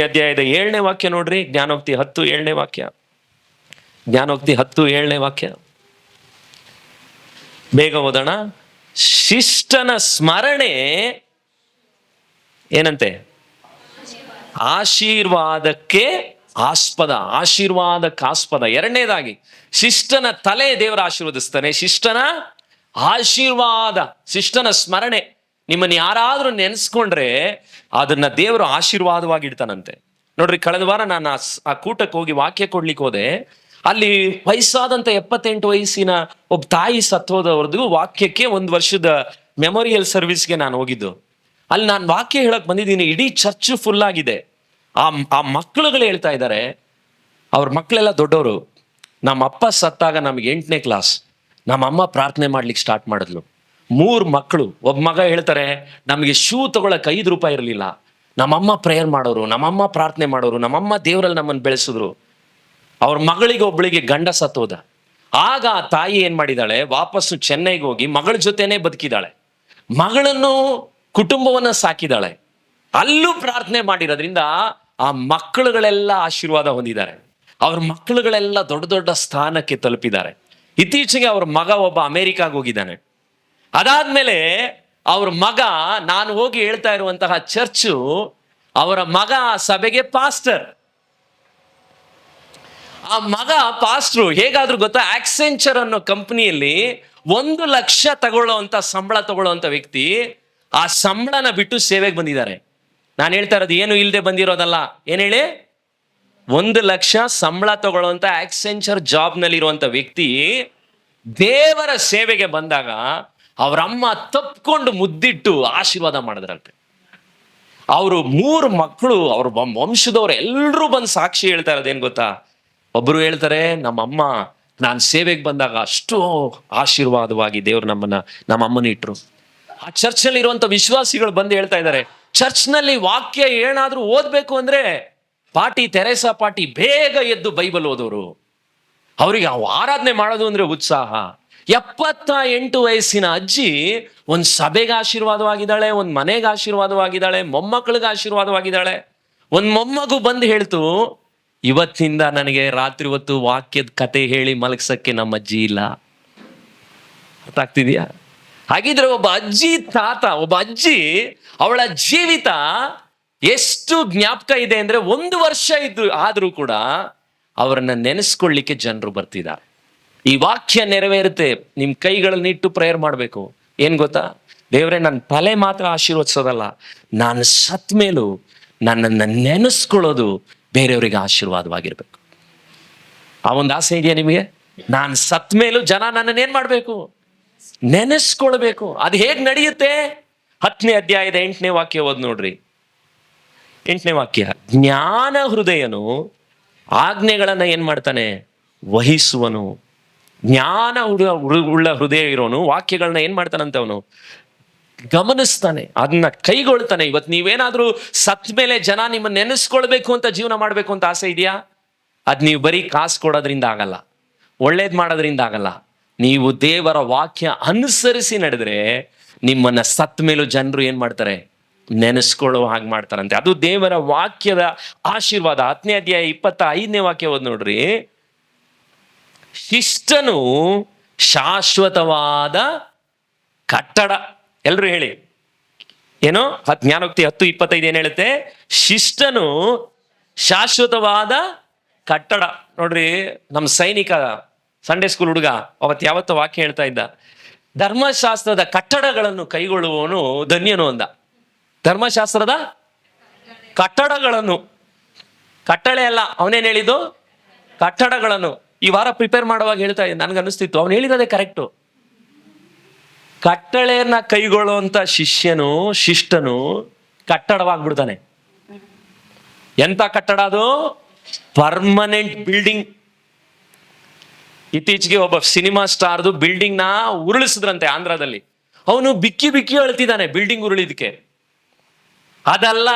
ಅಧ್ಯಾಯದ ಏಳನೇ ವಾಕ್ಯ ನೋಡ್ರಿ, ಜ್ಞಾನೋಕ್ತಿ ಹತ್ತು ಏಳನೇ ವಾಕ್ಯ. ಜ್ಞಾನೋಕ್ತಿ ಹತ್ತು ಏಳನೇ ವಾಕ್ಯ. ಬೇಗ ಓದೋಣ. ಶಿಷ್ಟನ ಸ್ಮರಣೆ ಏನಂತೆ? ಆಶೀರ್ವಾದಕ್ಕೆ ಆಸ್ಪದ ಆಶೀರ್ವಾದಕ್ಕೆ ಆಸ್ಪದ ಎರಡನೇದಾಗಿ, ಶಿಷ್ಟನ ತಲೆ ದೇವರ ಆಶೀರ್ವದಿಸ್ತಾನೆ. ಶಿಷ್ಟನ ಆಶೀರ್ವಾದ, ಶಿಷ್ಟನ ಸ್ಮರಣೆ. ನಿಮ್ಮನ್ನು ಯಾರಾದರೂ ನೆನೆಸ್ಕೊಂಡ್ರೆ ಅದನ್ನ ದೇವರು ಆಶೀರ್ವಾದವಾಗಿ ಇಡ್ತಾನಂತೆ ನೋಡ್ರಿ, ಕಳೆದ ವಾರ ನಾನು ಆ ಕೂಟಕ್ಕೆ ಹೋಗಿ ವಾಕ್ಯ ಕೊಡ್ಲಿಕ್ಕೆ ಹೋದೆ. ಅಲ್ಲಿ ವಯಸ್ಸಾದಂಥ ಎಪ್ಪತ್ತೆಂಟು ವಯಸ್ಸಿನ ಒಬ್ಬ ತಾಯಿ ಸತ್ತೋದವ್ರದ್ದು ವಾಕ್ಯಕ್ಕೆ ಒಂದು ವರ್ಷದ ಮೆಮೊರಿಯಲ್ ಸರ್ವಿಸ್ಗೆ ನಾನು ಹೋಗಿದ್ದು. ಅಲ್ಲಿ ನಾನು ವಾಕ್ಯ ಹೇಳಕ್ ಬಂದಿದ್ದೀನಿ, ಇಡೀ ಚರ್ಚ್ ಫುಲ್ ಆಗಿದೆ. ಆ ಆ ಮಕ್ಕಳುಗಳು ಹೇಳ್ತಾ ಇದ್ದಾರೆ, ಅವ್ರ ಮಕ್ಕಳೆಲ್ಲ ದೊಡ್ಡವರು ನಮ್ಮ ಅಪ್ಪ ಸತ್ತಾಗ ನಮ್ಗೆ ಎಂಟನೇ ಕ್ಲಾಸ್, ನಮ್ಮ ಅಮ್ಮ ಪ್ರಾರ್ಥನೆ ಮಾಡ್ಲಿಕ್ಕೆ ಸ್ಟಾರ್ಟ್ ಮಾಡಿದ್ಲು. ಮೂರು ಮಕ್ಕಳು. ಒಬ್ಬ ಮಗ ಹೇಳ್ತಾರೆ, ನಮಗೆ ಶೂ ತಗೊಳ್ಳೋಕೆ ಐದು ರೂಪಾಯಿ ಇರಲಿಲ್ಲ. ನಮ್ಮಮ್ಮ ಪ್ರೇಯರ್ ಮಾಡೋರು, ನಮ್ಮಮ್ಮ ಪ್ರಾರ್ಥನೆ ಮಾಡೋರು, ನಮ್ಮಮ್ಮ ದೇವರಲ್ಲಿ ನಮ್ಮನ್ನು ಬೆಳೆಸಿದ್ರು. ಅವ್ರ ಮಗಳಿಗೆ ಒಬ್ಬಳಿಗೆ ಗಂಡ ಸತ್ತೋದ. ಆಗ ಆ ತಾಯಿ ಏನು ಮಾಡಿದಾಳೆ, ವಾಪಸ್ಸು ಚೆನ್ನೈಗೆ ಹೋಗಿ ಮಗಳ ಜೊತೆನೆ ಬದುಕಿದಾಳೆ. ಮಗಳನ್ನು, ಕುಟುಂಬವನ್ನ ಸಾಕಿದಾಳೆ. ಅಲ್ಲೂ ಪ್ರಾರ್ಥನೆ ಮಾಡಿರೋದ್ರಿಂದ ಆ ಮಕ್ಕಳುಗಳೆಲ್ಲ ಆಶೀರ್ವಾದ ಹೊಂದಿದ್ದಾರೆ. ಅವ್ರ ಮಕ್ಕಳುಗಳೆಲ್ಲ ದೊಡ್ಡ ದೊಡ್ಡ ಸ್ಥಾನಕ್ಕೆ ತಲುಪಿದ್ದಾರೆ. ಇತ್ತೀಚೆಗೆ ಅವ್ರ ಮಗ ಒಬ್ಬ ಅಮೇರಿಕಾಗೆ ಹೋಗಿದ್ದಾನೆ. ಅದಾದ್ಮೇಲೆ ಅವ್ರ ಮಗ, ನಾನು ಹೋಗಿ ಹೇಳ್ತಾ ಇರುವಂತಹ ಚರ್ಚು ಅವರ ಮಗ ಸಭೆಗೆ ಪಾಸ್ಟರ್ ಆ ಮಗ ಪಾಸ್ಟ್ರು ಹೇಗಾದ್ರೂ ಗೊತ್ತಾ ಆಕ್ಸೆಂಚರ್ ಅನ್ನೋ ಕಂಪನಿಯಲ್ಲಿ ಒಂದು ಲಕ್ಷ ತಗೊಳ್ಳುವಂತ ಸಂಬಳ ತಗೊಳ್ಳುವಂತ ವ್ಯಕ್ತಿ ಆ ಸಂಬಳನ ಬಿಟ್ಟು ಸೇವೆಗೆ ಬಂದಿದ್ದಾರೆ. ನಾನು ಹೇಳ್ತಾ ಇರೋದು ಏನು ಇಲ್ಲದೆ ಬಂದಿರೋದಲ್ಲ. ಏನ್ ಹೇಳಿ? ಒಂದು ಲಕ್ಷ ಸಂಬಳ ತಗೊಳ್ಳುವಂತ ಆಕ್ಸೆಂಚರ್ ಜಾಬ್ನಲ್ಲಿರುವಂಥ ವ್ಯಕ್ತಿ ದೇವರ ಸೇವೆಗೆ ಬಂದಾಗ ಅವ್ರ ಅಮ್ಮ ತಪ್ಕೊಂಡು ಮುದ್ದಿಟ್ಟು ಆಶೀರ್ವಾದ ಮಾಡಿದ್ರಂತೆ. ಅವರು ಮೂರು ಮಕ್ಕಳು, ಅವ್ರ ವಂಶ- ವಂಶದವ್ರು ಎಲ್ಲರೂ ಬಂದು ಸಾಕ್ಷಿ ಹೇಳ್ತಾ ಇರೋದೇನು ಗೊತ್ತಾ? ಒಬ್ಬರು ಹೇಳ್ತಾರೆ, ನಮ್ಮಮ್ಮ, ನಾನು ಸೇವೆಗೆ ಬಂದಾಗ ಅಷ್ಟು ಆಶೀರ್ವಾದವಾಗಿ ದೇವ್ರು ನಮ್ಮನ್ನ ನಮ್ಮ ಅಮ್ಮನ ಇಟ್ರು. ಆ ಚರ್ಚ್ನಲ್ಲಿ ಇರುವಂತ ವಿಶ್ವಾಸಿಗಳು ಬಂದು ಹೇಳ್ತಾ ಇದ್ದಾರೆ, ಚರ್ಚ್ನಲ್ಲಿ ವಾಕ್ಯ ಏನಾದ್ರೂ ಓದ್ಬೇಕು ಅಂದ್ರೆ ಪಾಟಿ ತೆರೆಸಾ ಪಾಟಿ ಬೇಗ ಎದ್ದು ಬೈಬಲ್ ಓದೋರು. ಅವರಿಗೆ ಆರಾಧನೆ ಮಾಡೋದು ಅಂದ್ರೆ ಉತ್ಸಾಹ. ಎಪ್ಪತ್ತ ಎಂಟು ವಯಸ್ಸಿನ ಅಜ್ಜಿ ಒಂದು ಸಭೆಗೆ ಆಶೀರ್ವಾದವಾಗಿದ್ದಾಳೆ, ಒಂದು ಮನೆಗೆ ಆಶೀರ್ವಾದವಾಗಿದ್ದಾಳೆ, ಮೊಮ್ಮಕ್ಕಳಿಗೆ ಆಶೀರ್ವಾದವಾಗಿದ್ದಾಳೆ. ಒಂದು ಮೊಮ್ಮಗು ಬಂದು ಹೇಳ್ತು, ಇವತ್ತಿಂದ ನನಗೆ ರಾತ್ರಿ ಹೊತ್ತು ವಾಕ್ಯದ ಕತೆ ಹೇಳಿ ಮಲಗ್ಸಕ್ಕೆ ನಮ್ಮ ಅಜ್ಜಿ ಇಲ್ಲ. ಗೊತ್ತಾಗ್ತಿದ್ಯಾ? ಹಾಗಿದ್ರೆ ಒಬ್ಬ ಅಜ್ಜಿ ತಾತ, ಒಬ್ಬ ಅಜ್ಜಿ, ಅವಳ ಜೀವಿತ ಎಷ್ಟು ಜ್ಞಾಪಕ ಇದೆ ಅಂದ್ರೆ ಒಂದು ವರ್ಷ ಇದ್ರು, ಆದ್ರೂ ಕೂಡ ಅವರನ್ನ ನೆನೆಸ್ಕೊಳ್ಳಿಕ್ಕೆ ಜನರು ಬರ್ತಿದ್ದಾರೆ. ಈ ವಾಕ್ಯ ನೆರವೇರುತ್ತೆ. ನಿಮ್ ಕೈಗಳನ್ನ ಇಟ್ಟು ಪ್ರೇಯರ್ ಮಾಡಬೇಕು. ಏನ್ ಗೊತ್ತಾ? ದೇವರೇ ನನ್ನ ತಲೆ ಮಾತ್ರ ಆಶೀರ್ವದಿಸೋದಲ್ಲ. ನಾನು ಸತ್ ಮೇಲೂ ನನ್ನನ್ನು ನೆನೆಸ್ಕೊಳ್ಳೋದು ಬೇರೆಯವರಿಗೆ ಆಶೀರ್ವಾದವಾಗಿರ್ಬೇಕು. ಆ ಒಂದು ಆಸೆ ಇದೆಯಾ ನಿಮಗೆ? ನಾನು ಸತ್ ಮೇಲೂ ಜನ ನನ್ನನ್ನು ಏನ್ ಮಾಡಬೇಕು? ನೆನೆಸ್ಕೊಳ್ಬೇಕು. ಅದು ಹೇಗ್ ನಡೆಯುತ್ತೆ? ಹತ್ತನೇ ಅಧ್ಯಾಯದ ಎಂಟನೇ ವಾಕ್ಯ ಓದ್ ನೋಡ್ರಿ. ಎಂಟನೇ ವಾಕ್ಯ, ಜ್ಞಾನ ಹೃದಯನು ಆಜ್ಞೆಗಳನ್ನ ಏನ್ ಮಾಡ್ತಾನೆ? ವಹಿಸುವನು. ಜ್ಞಾನ ಉಳ್ಳ ಹೃದಯ ಇರೋನು ವಾಕ್ಯಗಳನ್ನ ಏನ್ ಮಾಡ್ತಾನಂತೆ ಅವನು? ಗಮನಿಸ್ತಾನೆ ಅದನ್ನ ಕೈಗೊಳ್ತಾನೆ. ಇವತ್ತು ನೀವೇನಾದ್ರೂ ಸತ್ ಮೇಲೆ ಜನ ನಿಮ್ಮನ್ನ ನೆನೆಸ್ಕೊಳ್ಬೇಕು ಅಂತ ಜೀವನ ಮಾಡ್ಬೇಕು ಅಂತ ಆಸೆ ಇದೆಯಾ? ಅದ್ ನೀವು ಬರೀ ಕಾಸು ಕೊಡೋದ್ರಿಂದ ಆಗಲ್ಲ. ಒಳ್ಳೇದ್ ಮಾಡೋದ್ರಿಂದ ಆಗಲ್ಲ. ನೀವು ದೇವರ ವಾಕ್ಯ ಅನುಸರಿಸಿ ನಡೆದ್ರೆ ನಿಮ್ಮನ್ನ ಸತ್ ಮೇಲೂ ಜನರು ಏನ್ ಮಾಡ್ತಾರೆ? ನೆನೆಸ್ಕೊಳ್ಳೋ ಹಾಗೆ ಮಾಡ್ತಾರಂತೆ. ಅದು ದೇವರ ವಾಕ್ಯದ ಆಶೀರ್ವಾದ. ಹತ್ತನೇ ಅಧ್ಯಾಯ ಇಪ್ಪತ್ತ ಐದನೇ ವಾಕ್ಯ ಓದ್ ನೋಡ್ರಿ. ಶಿಷ್ಟನು ಶಾಶ್ವತವಾದ ಕಟ್ಟಡ. ಎಲ್ರು ಹೇಳಿ. ಏನು? ಹತ್, ಜ್ಞಾನೋಕ್ತಿ ಹತ್ತು, ಇಪ್ಪತ್ತೈದು ಏನ್ ಹೇಳುತ್ತೆ? ಶಿಷ್ಟನು ಶಾಶ್ವತವಾದ ಕಟ್ಟಡ. ನೋಡ್ರಿ ನಮ್ಮ ಸೈನಿಕ ಸಂಡೇ ಸ್ಕೂಲ್ ಹುಡುಗ ಅವತ್ತು ಯಾವತ್ತು ವಾಕ್ಯ ಹೇಳ್ತಾ ಇದ್ದ. ಧರ್ಮಶಾಸ್ತ್ರದ ಕಟ್ಟಡಗಳನ್ನು ಕೈಗೊಳ್ಳುವವನು ಧನ್ಯನು ಅಂದ. ಧರ್ಮಶಾಸ್ತ್ರದ ಕಟ್ಟಡಗಳನ್ನು. ಕಟ್ಟಳೆ ಅಲ್ಲ, ಅವನೇನ್ ಹೇಳಿದ್ದು? ಕಟ್ಟಡಗಳನ್ನು. ಈ ವಾರ ಪ್ರಿಪೇರ್ ಮಾಡುವಾಗ ಹೇಳ್ತಾ ನನ್ಗೆ ಅನಿಸ್ತಿತ್ತು ಅವನು ಹೇಳಿರೋದೇ ಕರೆಕ್ಟು ಕಟ್ಟಳೆಯನ್ನ ಕೈಗೊಳ್ಳುವಂತ ಶಿಷ್ಯನು, ಶಿಷ್ಟನು ಕಟ್ಟಡವಾಗ್ಬಿಡ್ತಾನೆ. ಎಂತ ಕಟ್ಟಡ ಅದು? ಪರ್ಮನೆಂಟ್ ಬಿಲ್ಡಿಂಗ್ ಇತ್ತೀಚೆಗೆ ಒಬ್ಬ ಸಿನಿಮಾ ಸ್ಟಾರ್ದು ಬಿಲ್ಡಿಂಗ್ನ ಉರುಳಿಸಿದ್ರಂತೆ ಆಂಧ್ರದಲ್ಲಿ. ಅವನು ಬಿಕ್ಕಿ ಬಿಕ್ಕಿ ಅಳ್ತಿದ್ದಾನೆ ಬಿಲ್ಡಿಂಗ್ ಉರುಳಿದಕ್ಕೆ ಅದಲ್ಲ.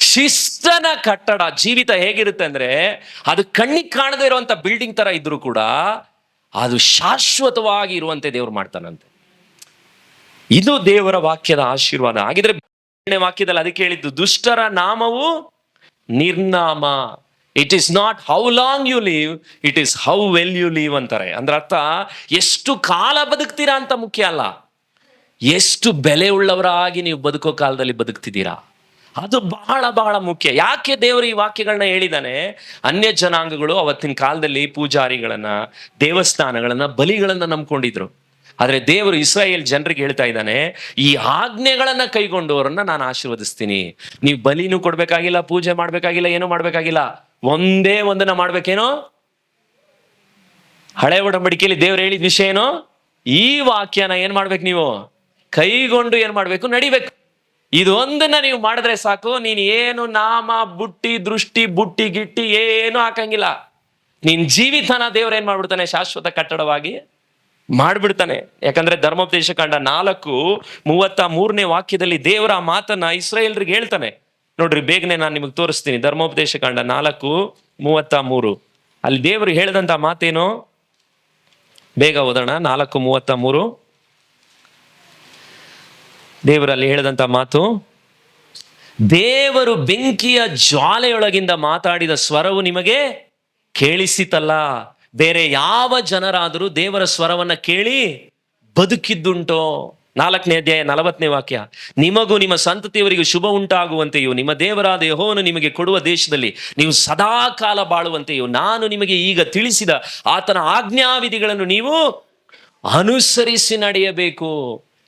ಶಿಸ್ತನ ಕಟ್ಟಡ ಜೀವಿತ ಹೇಗಿರುತ್ತೆ ಅಂದ್ರೆ ಅದು ಕಣ್ಣಿಗೆ ಕಾಣದೇ ಇರುವಂತ ಬಿಲ್ಡಿಂಗ್ ತರ ಇದ್ರೂ ಕೂಡ ಅದು ಶಾಶ್ವತವಾಗಿ ಇರುವಂತೆ ದೇವ್ರು ಮಾಡ್ತಾನಂತೆ. ಇದು ದೇವರ ವಾಕ್ಯದ ಆಶೀರ್ವಾದ. ಆಗಿದ್ರೆ ವಾಕ್ಯದಲ್ಲಿ ಅದಕ್ಕೆ ಹೇಳಿದ್ದು, ದುಷ್ಟರ ನಾಮವು ನಿರ್ನಾಮ. It is not how long you live it is how well you live ಅಂತಾರೆ. ಅಂದ್ರೆ ಅರ್ಥ, ಎಷ್ಟು ಕಾಲ ಬದುಕ್ತೀರಾ ಅಂತ ಮುಖ್ಯ ಅಲ್ಲ. ಎಷ್ಟು ಬೆಲೆ ಉಳ್ಳವರಾಗಿ ನೀವು ಬದುಕೋ ಕಾಲದಲ್ಲಿ ಬದುಕ್ತಿದ್ದೀರಾ. ಅದು ಬಹಳ ಬಹಳ ಮುಖ್ಯ. ಯಾಕೆ ದೇವರು ಈ ವಾಕ್ಯಗಳನ್ನ ಹೇಳಿದಾನೆ? ಅನ್ಯ ಜನಾಂಗಗಳು ಅವತ್ತಿನ ಕಾಲದಲ್ಲಿ ಪೂಜಾರಿಗಳನ್ನ, ದೇವಸ್ಥಾನಗಳನ್ನ, ಬಲಿಗಳನ್ನ ನಂಬ್ಕೊಂಡಿದ್ರು. ಆದ್ರೆ ದೇವರು ಇಸ್ರಾಯೇಲ್ ಜನರಿಗೆ ಹೇಳ್ತಾ ಇದ್ದಾನೆ, ಈ ಆಜ್ಞೆಗಳನ್ನ ಕೈಗೊಂಡವರನ್ನ ನಾನು ಆಶೀರ್ವದಿಸ್ತೀನಿ. ನೀವು ಬಲಿನೂ ಕೊಡ್ಬೇಕಾಗಿಲ್ಲ, ಪೂಜೆ ಮಾಡ್ಬೇಕಾಗಿಲ್ಲ, ಏನೂ ಮಾಡ್ಬೇಕಾಗಿಲ್ಲ. ಒಂದೇ ಒಂದನ್ನ ಮಾಡ್ಬೇಕೇನೋ? ಹಳೆ ಒಡಂಬಡಿಕೆಯಲ್ಲಿ ದೇವರು ಹೇಳಿದ ವಿಷಯ ಏನು? ಈ ವಾಕ್ಯನ ಏನ್ ಮಾಡ್ಬೇಕು ನೀವು? ಕೈಗೊಂಡು ಏನ್ ಮಾಡ್ಬೇಕು? ನಡಿಬೇಕು. ಇದೊಂದನ್ನ ನೀವು ಮಾಡಿದ್ರೆ ಸಾಕು, ನೀನು ಏನು ನಾಮ, ಬುಟ್ಟಿ, ದೃಷ್ಟಿ, ಬುಟ್ಟಿ, ಗಿಟ್ಟಿ ಏನು ಹಾಕಂಗಿಲ್ಲ. ನಿನ್ ಜೀವಿತನ ದೇವ್ರ ಏನ್ ಮಾಡ್ಬಿಡ್ತಾನೆ? ಶಾಶ್ವತ ಕಟ್ಟಡವಾಗಿ ಮಾಡ್ಬಿಡ್ತಾನೆ. ಯಾಕಂದ್ರೆ ಧರ್ಮೋಪದೇಶ ಕಂಡ ನಾಲ್ಕು, ಮೂವತ್ತ ಮೂರನೇ ವಾಕ್ಯದಲ್ಲಿ ದೇವರ ಮಾತನ್ನ ಇಸ್ರೇಲ್ರಿಗೆ ಹೇಳ್ತಾನೆ. ನೋಡ್ರಿ, ಬೇಗನೆ ನಾನು ನಿಮಗೆ ತೋರಿಸ್ತೀನಿ. ಧರ್ಮೋಪದೇಶ ಕಂಡ ನಾಲ್ಕು, ಮೂವತ್ತ ಮೂರು. ಅಲ್ಲಿ ದೇವರು ಹೇಳಿದಂತ ಮಾತೇನು? ಬೇಗ ಓದೋಣ. ನಾಲ್ಕು, ಮೂವತ್ತ ಮೂರು. ದೇವರಲ್ಲಿ ಹೇಳಿದಂಥ ಮಾತು, ದೇವರು ಬೆಂಕಿಯ ಜ್ವಾಲೆಯೊಳಗಿಂದ ಮಾತಾಡಿದ ಸ್ವರವು ನಿಮಗೆ ಕೇಳಿಸಿತಲ್ಲ. ಬೇರೆ ಯಾವ ಜನರಾದರೂ ದೇವರ ಸ್ವರವನ್ನ ಕೇಳಿ ಬದುಕಿದ್ದುಂಟೋ. ನಾಲ್ಕನೇ ಅಧ್ಯಾಯ ನಲವತ್ತನೇ ವಾಕ್ಯ, ನಿಮಗೂ ನಿಮ್ಮ ಸಂತತಿಯವರಿಗೂ ಶುಭ ಉಂಟಾಗುವಂತೆಯೂ, ನಿಮ್ಮ ದೇವರಾದ ಯಹೋವನ್ನು ನಿಮಗೆ ಕೊಡುವ ದೇಶದಲ್ಲಿ ನೀವು ಸದಾ ಕಾಲ ಬಾಳುವಂತೆಯೂ, ನಾನು ನಿಮಗೆ ಈಗ ತಿಳಿಸಿದ ಆತನ ಆಜ್ಞಾವಿಧಿಗಳನ್ನು ನೀವು ಅನುಸರಿಸಿ ನಡೆಯಬೇಕು.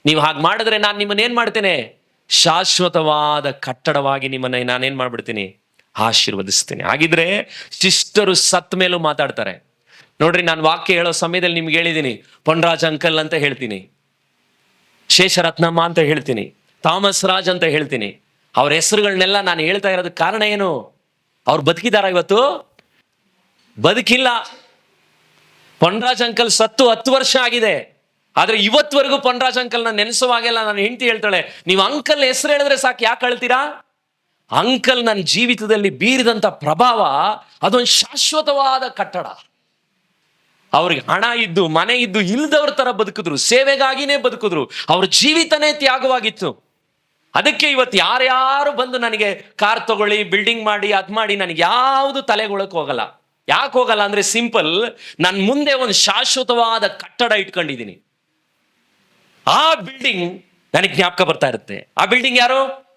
ನೀವು ಹಾಗೆ ಮಾಡಿದ್ರೆ ನಾನು ನಿಮ್ಮನ್ನ ಏನ್ ಮಾಡ್ತೇನೆ? ಶಾಶ್ವತವಾದ ಕಟ್ಟಡವಾಗಿ ನಿಮ್ಮನ್ನ ನಾನೇನ್ ಮಾಡ್ಬಿಡ್ತೀನಿ? ಆಶೀರ್ವದಿಸ್ತೀನಿ. ಹಾಗಿದ್ರೆ ಶಿಷ್ಟರು ಸತ್ ಮೇಲೂ ಮಾತಾಡ್ತಾರೆ. ನೋಡ್ರಿ, ನಾನು ವಾಕ್ಯ ಹೇಳೋ ಸಮಯದಲ್ಲಿ ನಿಮ್ಗೆ ಹೇಳಿದ್ದೀನಿ ಪೊನ್ರಾಜ್ ಅಂಕಲ್ ಅಂತ ಹೇಳ್ತೀನಿ. ಶೇಷರತ್ನಮ್ಮ ಅಂತ ಹೇಳ್ತೀನಿ. ಥಾಮಸ್ ರಾಜ್ ಅಂತ ಹೇಳ್ತೀನಿ. ಅವ್ರ ಹೆಸರುಗಳನ್ನೆಲ್ಲ ನಾನು ಹೇಳ್ತಾ ಇರೋದಕ್ಕೆ ಕಾರಣ ಏನು? ಅವ್ರು ಬದುಕಿದಾರ ಇವತ್ತು? ಬದುಕಿಲ್ಲ. ಪೊನ್ರಾಜ್ ಅಂಕಲ್ ಸತ್ತು ಹತ್ತು ವರ್ಷ ಆಗಿದೆ. ಆದ್ರೆ ಇವತ್ವರೆಗೂ ಪೊನ್ರಾಜ್ ಅಂಕಲ್ನ ನೆನೆಸುವಾಗೆಲ್ಲ ನಾನು ಹೆಂಡತಿ ಹೇಳ್ತಾಳೆ, ನೀವು ಅಂಕಲ್ ಹೆಸರು ಹೇಳಿದ್ರೆ ಸಾಕು, ಯಾಕೆ ಅಳ್ತೀರಾ? ಅಂಕಲ್ ನನ್ನ ಜೀವಿತದಲ್ಲಿ ಬೀರಿದಂಥ ಪ್ರಭಾವ ಅದೊಂದು ಶಾಶ್ವತವಾದ ಕಟ್ಟಡ. ಅವ್ರಿಗೆ ಹಣ ಇದ್ದು, ಮನೆ ಇದ್ದು, ಇಲ್ದವ್ರ ತರ ಬದುಕಿದ್ರು, ಸೇವೆಗಾಗಿನೇ ಬದುಕಿದ್ರು, ಅವ್ರ ಜೀವಿತನೇ ತ್ಯಾಗವಾಗಿತ್ತು. ಅದಕ್ಕೆ ಇವತ್ತು ಯಾರ್ಯಾರು ಬಂದು ನನಗೆ ಕಾರ್ ತಗೊಳ್ಳಿ ಬಿಲ್ಡಿಂಗ್ ಮಾಡಿ, ಅದ್ ಮಾಡಿ, ನನಗೆ ಯಾವುದು ತಲೆಗೊಳಕ್ ಹೋಗಲ್ಲ. ಯಾಕೆ ಹೋಗಲ್ಲ ಅಂದ್ರೆ ಸಿಂಪಲ್ ನನ್ನ ಮುಂದೆ ಒಂದು ಶಾಶ್ವತವಾದ ಕಟ್ಟಡ ಇಟ್ಕೊಂಡಿದ್ದೀನಿ. ಆ ಬಿಲ್ಡಿಂಗ್ ನನಗೆ ಜ್ಞಾಪಕ ಬರ್ತಾ ಇರುತ್ತೆ. ಆ ಬಿಲ್ಡಿಂಗ್ ಯಾರು?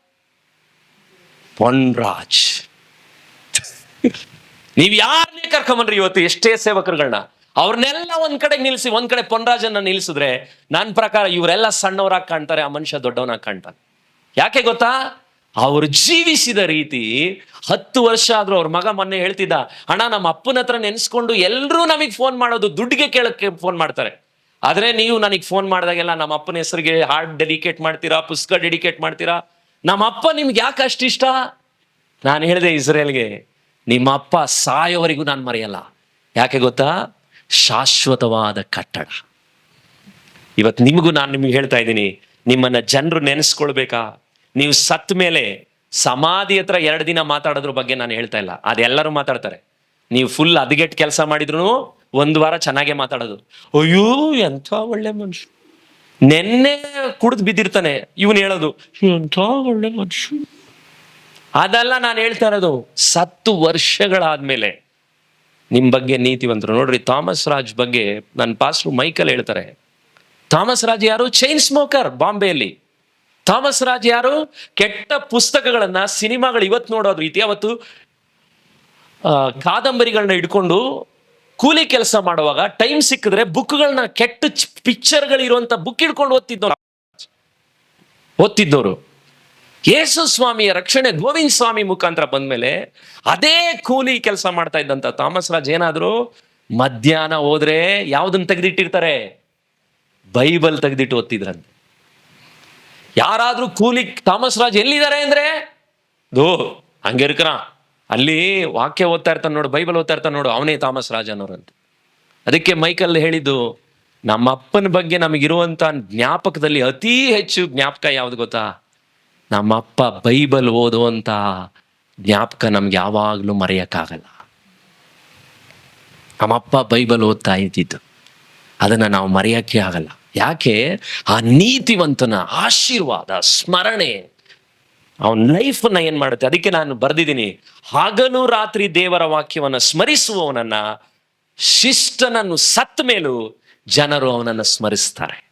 ಪೊನ್ರಾಜ್. ನೀವ್ ಯಾರನ್ನೇ ಕರ್ಕೊಂಬನ್ರಿ ಇವತ್ತು, ಎಷ್ಟೇ ಸೇವಕರುಗಳನ್ನ ಅವ್ರನ್ನೆಲ್ಲ ಒಂದ್ ಕಡೆ ನಿಲ್ಸಿ, ಒಂದ್ ಕಡೆ ಪೊನ್ರಾಜನ್ನ ನಿಲ್ಸಿದ್ರೆ ನನ್ನ ಪ್ರಕಾರ ಇವರೆಲ್ಲ ಸಣ್ಣವರಾಗಿ ಕಾಣ್ತಾರೆ, ಆ ಮನುಷ್ಯ ದೊಡ್ಡವನಾಗಿ ಕಾಣ್ತಾನೆ. ಯಾಕೆ ಗೊತ್ತಾ? ಅವ್ರು ಜೀವಿಸಿದ ರೀತಿ ಹತ್ತು ವರ್ಷ ಆದ್ರೂ ಅವ್ರ ಮಗ ಮೊನ್ನೆ ಹೇಳ್ತಿದ್ದ, ಅಣ್ಣ ನಮ್ಮ ಅಪ್ಪನ ಹತ್ರ ನೆನೆಸ್ಕೊಂಡು ಎಲ್ಲರೂ ನಮಗೆ ಫೋನ್ ಮಾಡೋದು, ದುಡ್ಡಿಗೆ ಕೇಳಕ್ಕೆ ಫೋನ್ ಮಾಡ್ತಾರೆ. ಆದ್ರೆ ನೀವು ನನಗೆ ಫೋನ್ ಮಾಡಿದಾಗೆಲ್ಲ ನಮ್ಮ ಅಪ್ಪನ ಹೆಸರಿಗೆ ಹಾರ್ಟ್ ಡೆಡಿಕೇಟ್ ಮಾಡ್ತೀರಾ ಪುಸ್ತಕ ಡೆಡಿಕೇಟ್ ಮಾಡ್ತೀರಾ? ನಮ್ಮ ಅಪ್ಪ ನಿಮ್ಗೆ ಯಾಕೆ ಅಷ್ಟಿಷ್ಟ ನಾನು ಹೇಳಿದೆ ಇಸ್ರೇಲ್ಗೆ, ನಿಮ್ಮ ಅಪ್ಪ ಸಾಯೋವರೆಗೂ ನಾನು ಮರೆಯಲ್ಲ. ಯಾಕೆ ಗೊತ್ತಾ? ಶಾಶ್ವತವಾದ ಕಟ್ಟಡ. ಇವತ್ತು ನಿಮಗೂ ನಾನು ನಿಮ್ಗೆ ಹೇಳ್ತಾ ಇದ್ದೀನಿ, ನಿಮ್ಮನ್ನ ಜನರು ನೆನೆಸ್ಕೊಳ್ಬೇಕಾ? ನೀವು ಸತ್ ಮೇಲೆ ಸಮಾಧಿ ಹತ್ರ ಎರಡು ದಿನ ಮಾತಾಡೋದ್ರ ಬಗ್ಗೆ ನಾನು ಹೇಳ್ತಾ ಇಲ್ಲ. ಅದೆಲ್ಲರೂ ಮಾತಾಡ್ತಾರೆ. ನೀವು ಫುಲ್ ಹದಗೆಟ್ ಕೆಲಸ ಮಾಡಿದ್ರು ಒಂದು ವಾರ ಚೆನ್ನಾಗೆ ಮಾತಾಡೋದು. ಅಯ್ಯೋ, ಎಂಥ ಒಳ್ಳೆ ಮನುಷ್ಯ. ನೆನ್ನೆ ಕುಡಿದು ಬಿದ್ದಿರ್ತಾನೆ, ಇವನು ಹೇಳೋದು, ಎಂಥ ಒಳ್ಳೆ ಮನುಷ್ಯ. ಅದೆಲ್ಲ ನಾನು ಹೇಳ್ತಾ ಇರೋದು, ಸತ್ತು ವರ್ಷಗಳಾದ್ಮೇಲೆ. ನಿಮ್ಮ ಬಗ್ಗೆ ನೀತಿವಂತರು, ನೋಡ್ರಿ, ಥಾಮಸ್ ರಾಜ್ ಬಗ್ಗೆ ನನ್ನ ಪಾಸ್ಟ್ರು ಮೈಕಲ್ ಹೇಳ್ತಾರೆ. ಥಾಮಸ್ ರಾಜ್ ಯಾರು? ಚೈನ್ ಸ್ಮೋಕರ್ ಬಾಂಬೆಯಲ್ಲಿ. ಥಾಮಸ್ ರಾಜ್ ಯಾರು? ಕೆಟ್ಟ ಪುಸ್ತಕಗಳನ್ನ, ಸಿನಿಮಾಗಳು ಇವತ್ತು ನೋಡೋದು. ರೀತಿ ಅವತ್ತು ಕಾದಂಬರಿಗಳನ್ನ ಹಿಡ್ಕೊಂಡು ಕೂಲಿ ಕೆಲಸ ಮಾಡುವಾಗ ಟೈಮ್ ಸಿಕ್ಕಿದ್ರೆ ಬುಕ್ಗಳನ್ನ ಕೆಟ್ಟ ಪಿಕ್ಚರ್ಗಳಿರುವಂತ ಬುಕ್ ಹಿಡ್ಕೊಂಡು ಓದ್ತಿದ್ದವ್ರು ಓದ್ತಿದ್ದವರು ಯೇಸು ಸ್ವಾಮಿಯ ರಕ್ಷಣೆ ಗೋವಿಂದ ಸ್ವಾಮಿ ಮುಖಾಂತರ ಬಂದ್ಮೇಲೆ ಅದೇ ಕೂಲಿ ಕೆಲಸ ಮಾಡ್ತಾ ಇದ್ದಂತ ಥಾಮಸ್ ರಾಜ್ ಏನಾದ್ರು ಮಧ್ಯಾಹ್ನ ಹೋದ್ರೆ ಯಾವ್ದನ್ನ ತೆಗೆದಿಟ್ಟಿರ್ತಾರೆ? ಬೈಬಲ್ ತೆಗೆದಿಟ್ಟು ಓದ್ತಿದ್ರಂತೆ. ಯಾರಾದ್ರೂ ಕೂಲಿ, ಥಾಮಸ್ ರಾಜ್ ಎಲ್ಲಿದ್ದಾರೆ ಅಂದ್ರೆ? ದೋ ಹಂಗೆ ಇರ್ಕನ? ಅಲ್ಲಿ ವಾಕ್ಯ ಓದ್ತಾ ಇರ್ತಾನೆ ನೋಡು, ಬೈಬಲ್ ಓದ್ತಾ ಇರ್ತಾನೆ ನೋಡು, ಅವನೇ ಥಾಮಸ್ ರಾಜನವರಂತೆ. ಅದಕ್ಕೆ ಮೈಕಲ್ ಹೇಳಿದ್ದು, ನಮ್ಮ ಅಪ್ಪನ ಬಗ್ಗೆ ನಮಗಿರುವಂತ ಜ್ಞಾಪಕದಲ್ಲಿ ಅತಿ ಹೆಚ್ಚು ಜ್ಞಾಪಕ ಯಾವ್ದು ಗೊತ್ತಾ? ನಮ್ಮ ಅಪ್ಪ ಬೈಬಲ್ ಓದುವಂತ ಜ್ಞಾಪಕ ನಮ್ಗೆ ಯಾವಾಗಲೂ ಮರೆಯಕ್ಕಾಗಲ್ಲ. ನಮ್ಮಪ್ಪ ಬೈಬಲ್ ಓದ್ತಾ ಇದ್ದಿದ್ದು, ಅದನ್ನ ನಾವು ಮರೆಯಕ್ಕೆ ಆಗಲ್ಲ. ಯಾಕೆ? ಆ ನೀತಿವಂತನ ಆಶೀರ್ವಾದ, ಸ್ಮರಣೆ. ಅವನ ಲೈಫನ್ನ ಏನ್ ಮಾಡುತ್ತೆ? ಅದಕ್ಕೆ ನಾನು ಬರೆದಿದ್ದೀನಿ. ಹಗಲು ರಾತ್ರಿ ದೇವರ ವಾಕ್ಯವನ್ನ ಸ್ಮರಿಸುವವನನ್ನ ಶಿಷ್ಟನನ್ನು ಸತ್ತ ಮೇಲೂ ಜನರು ಅವನನ್ನ ಸ್ಮರಿಸ್ತಾರೆ.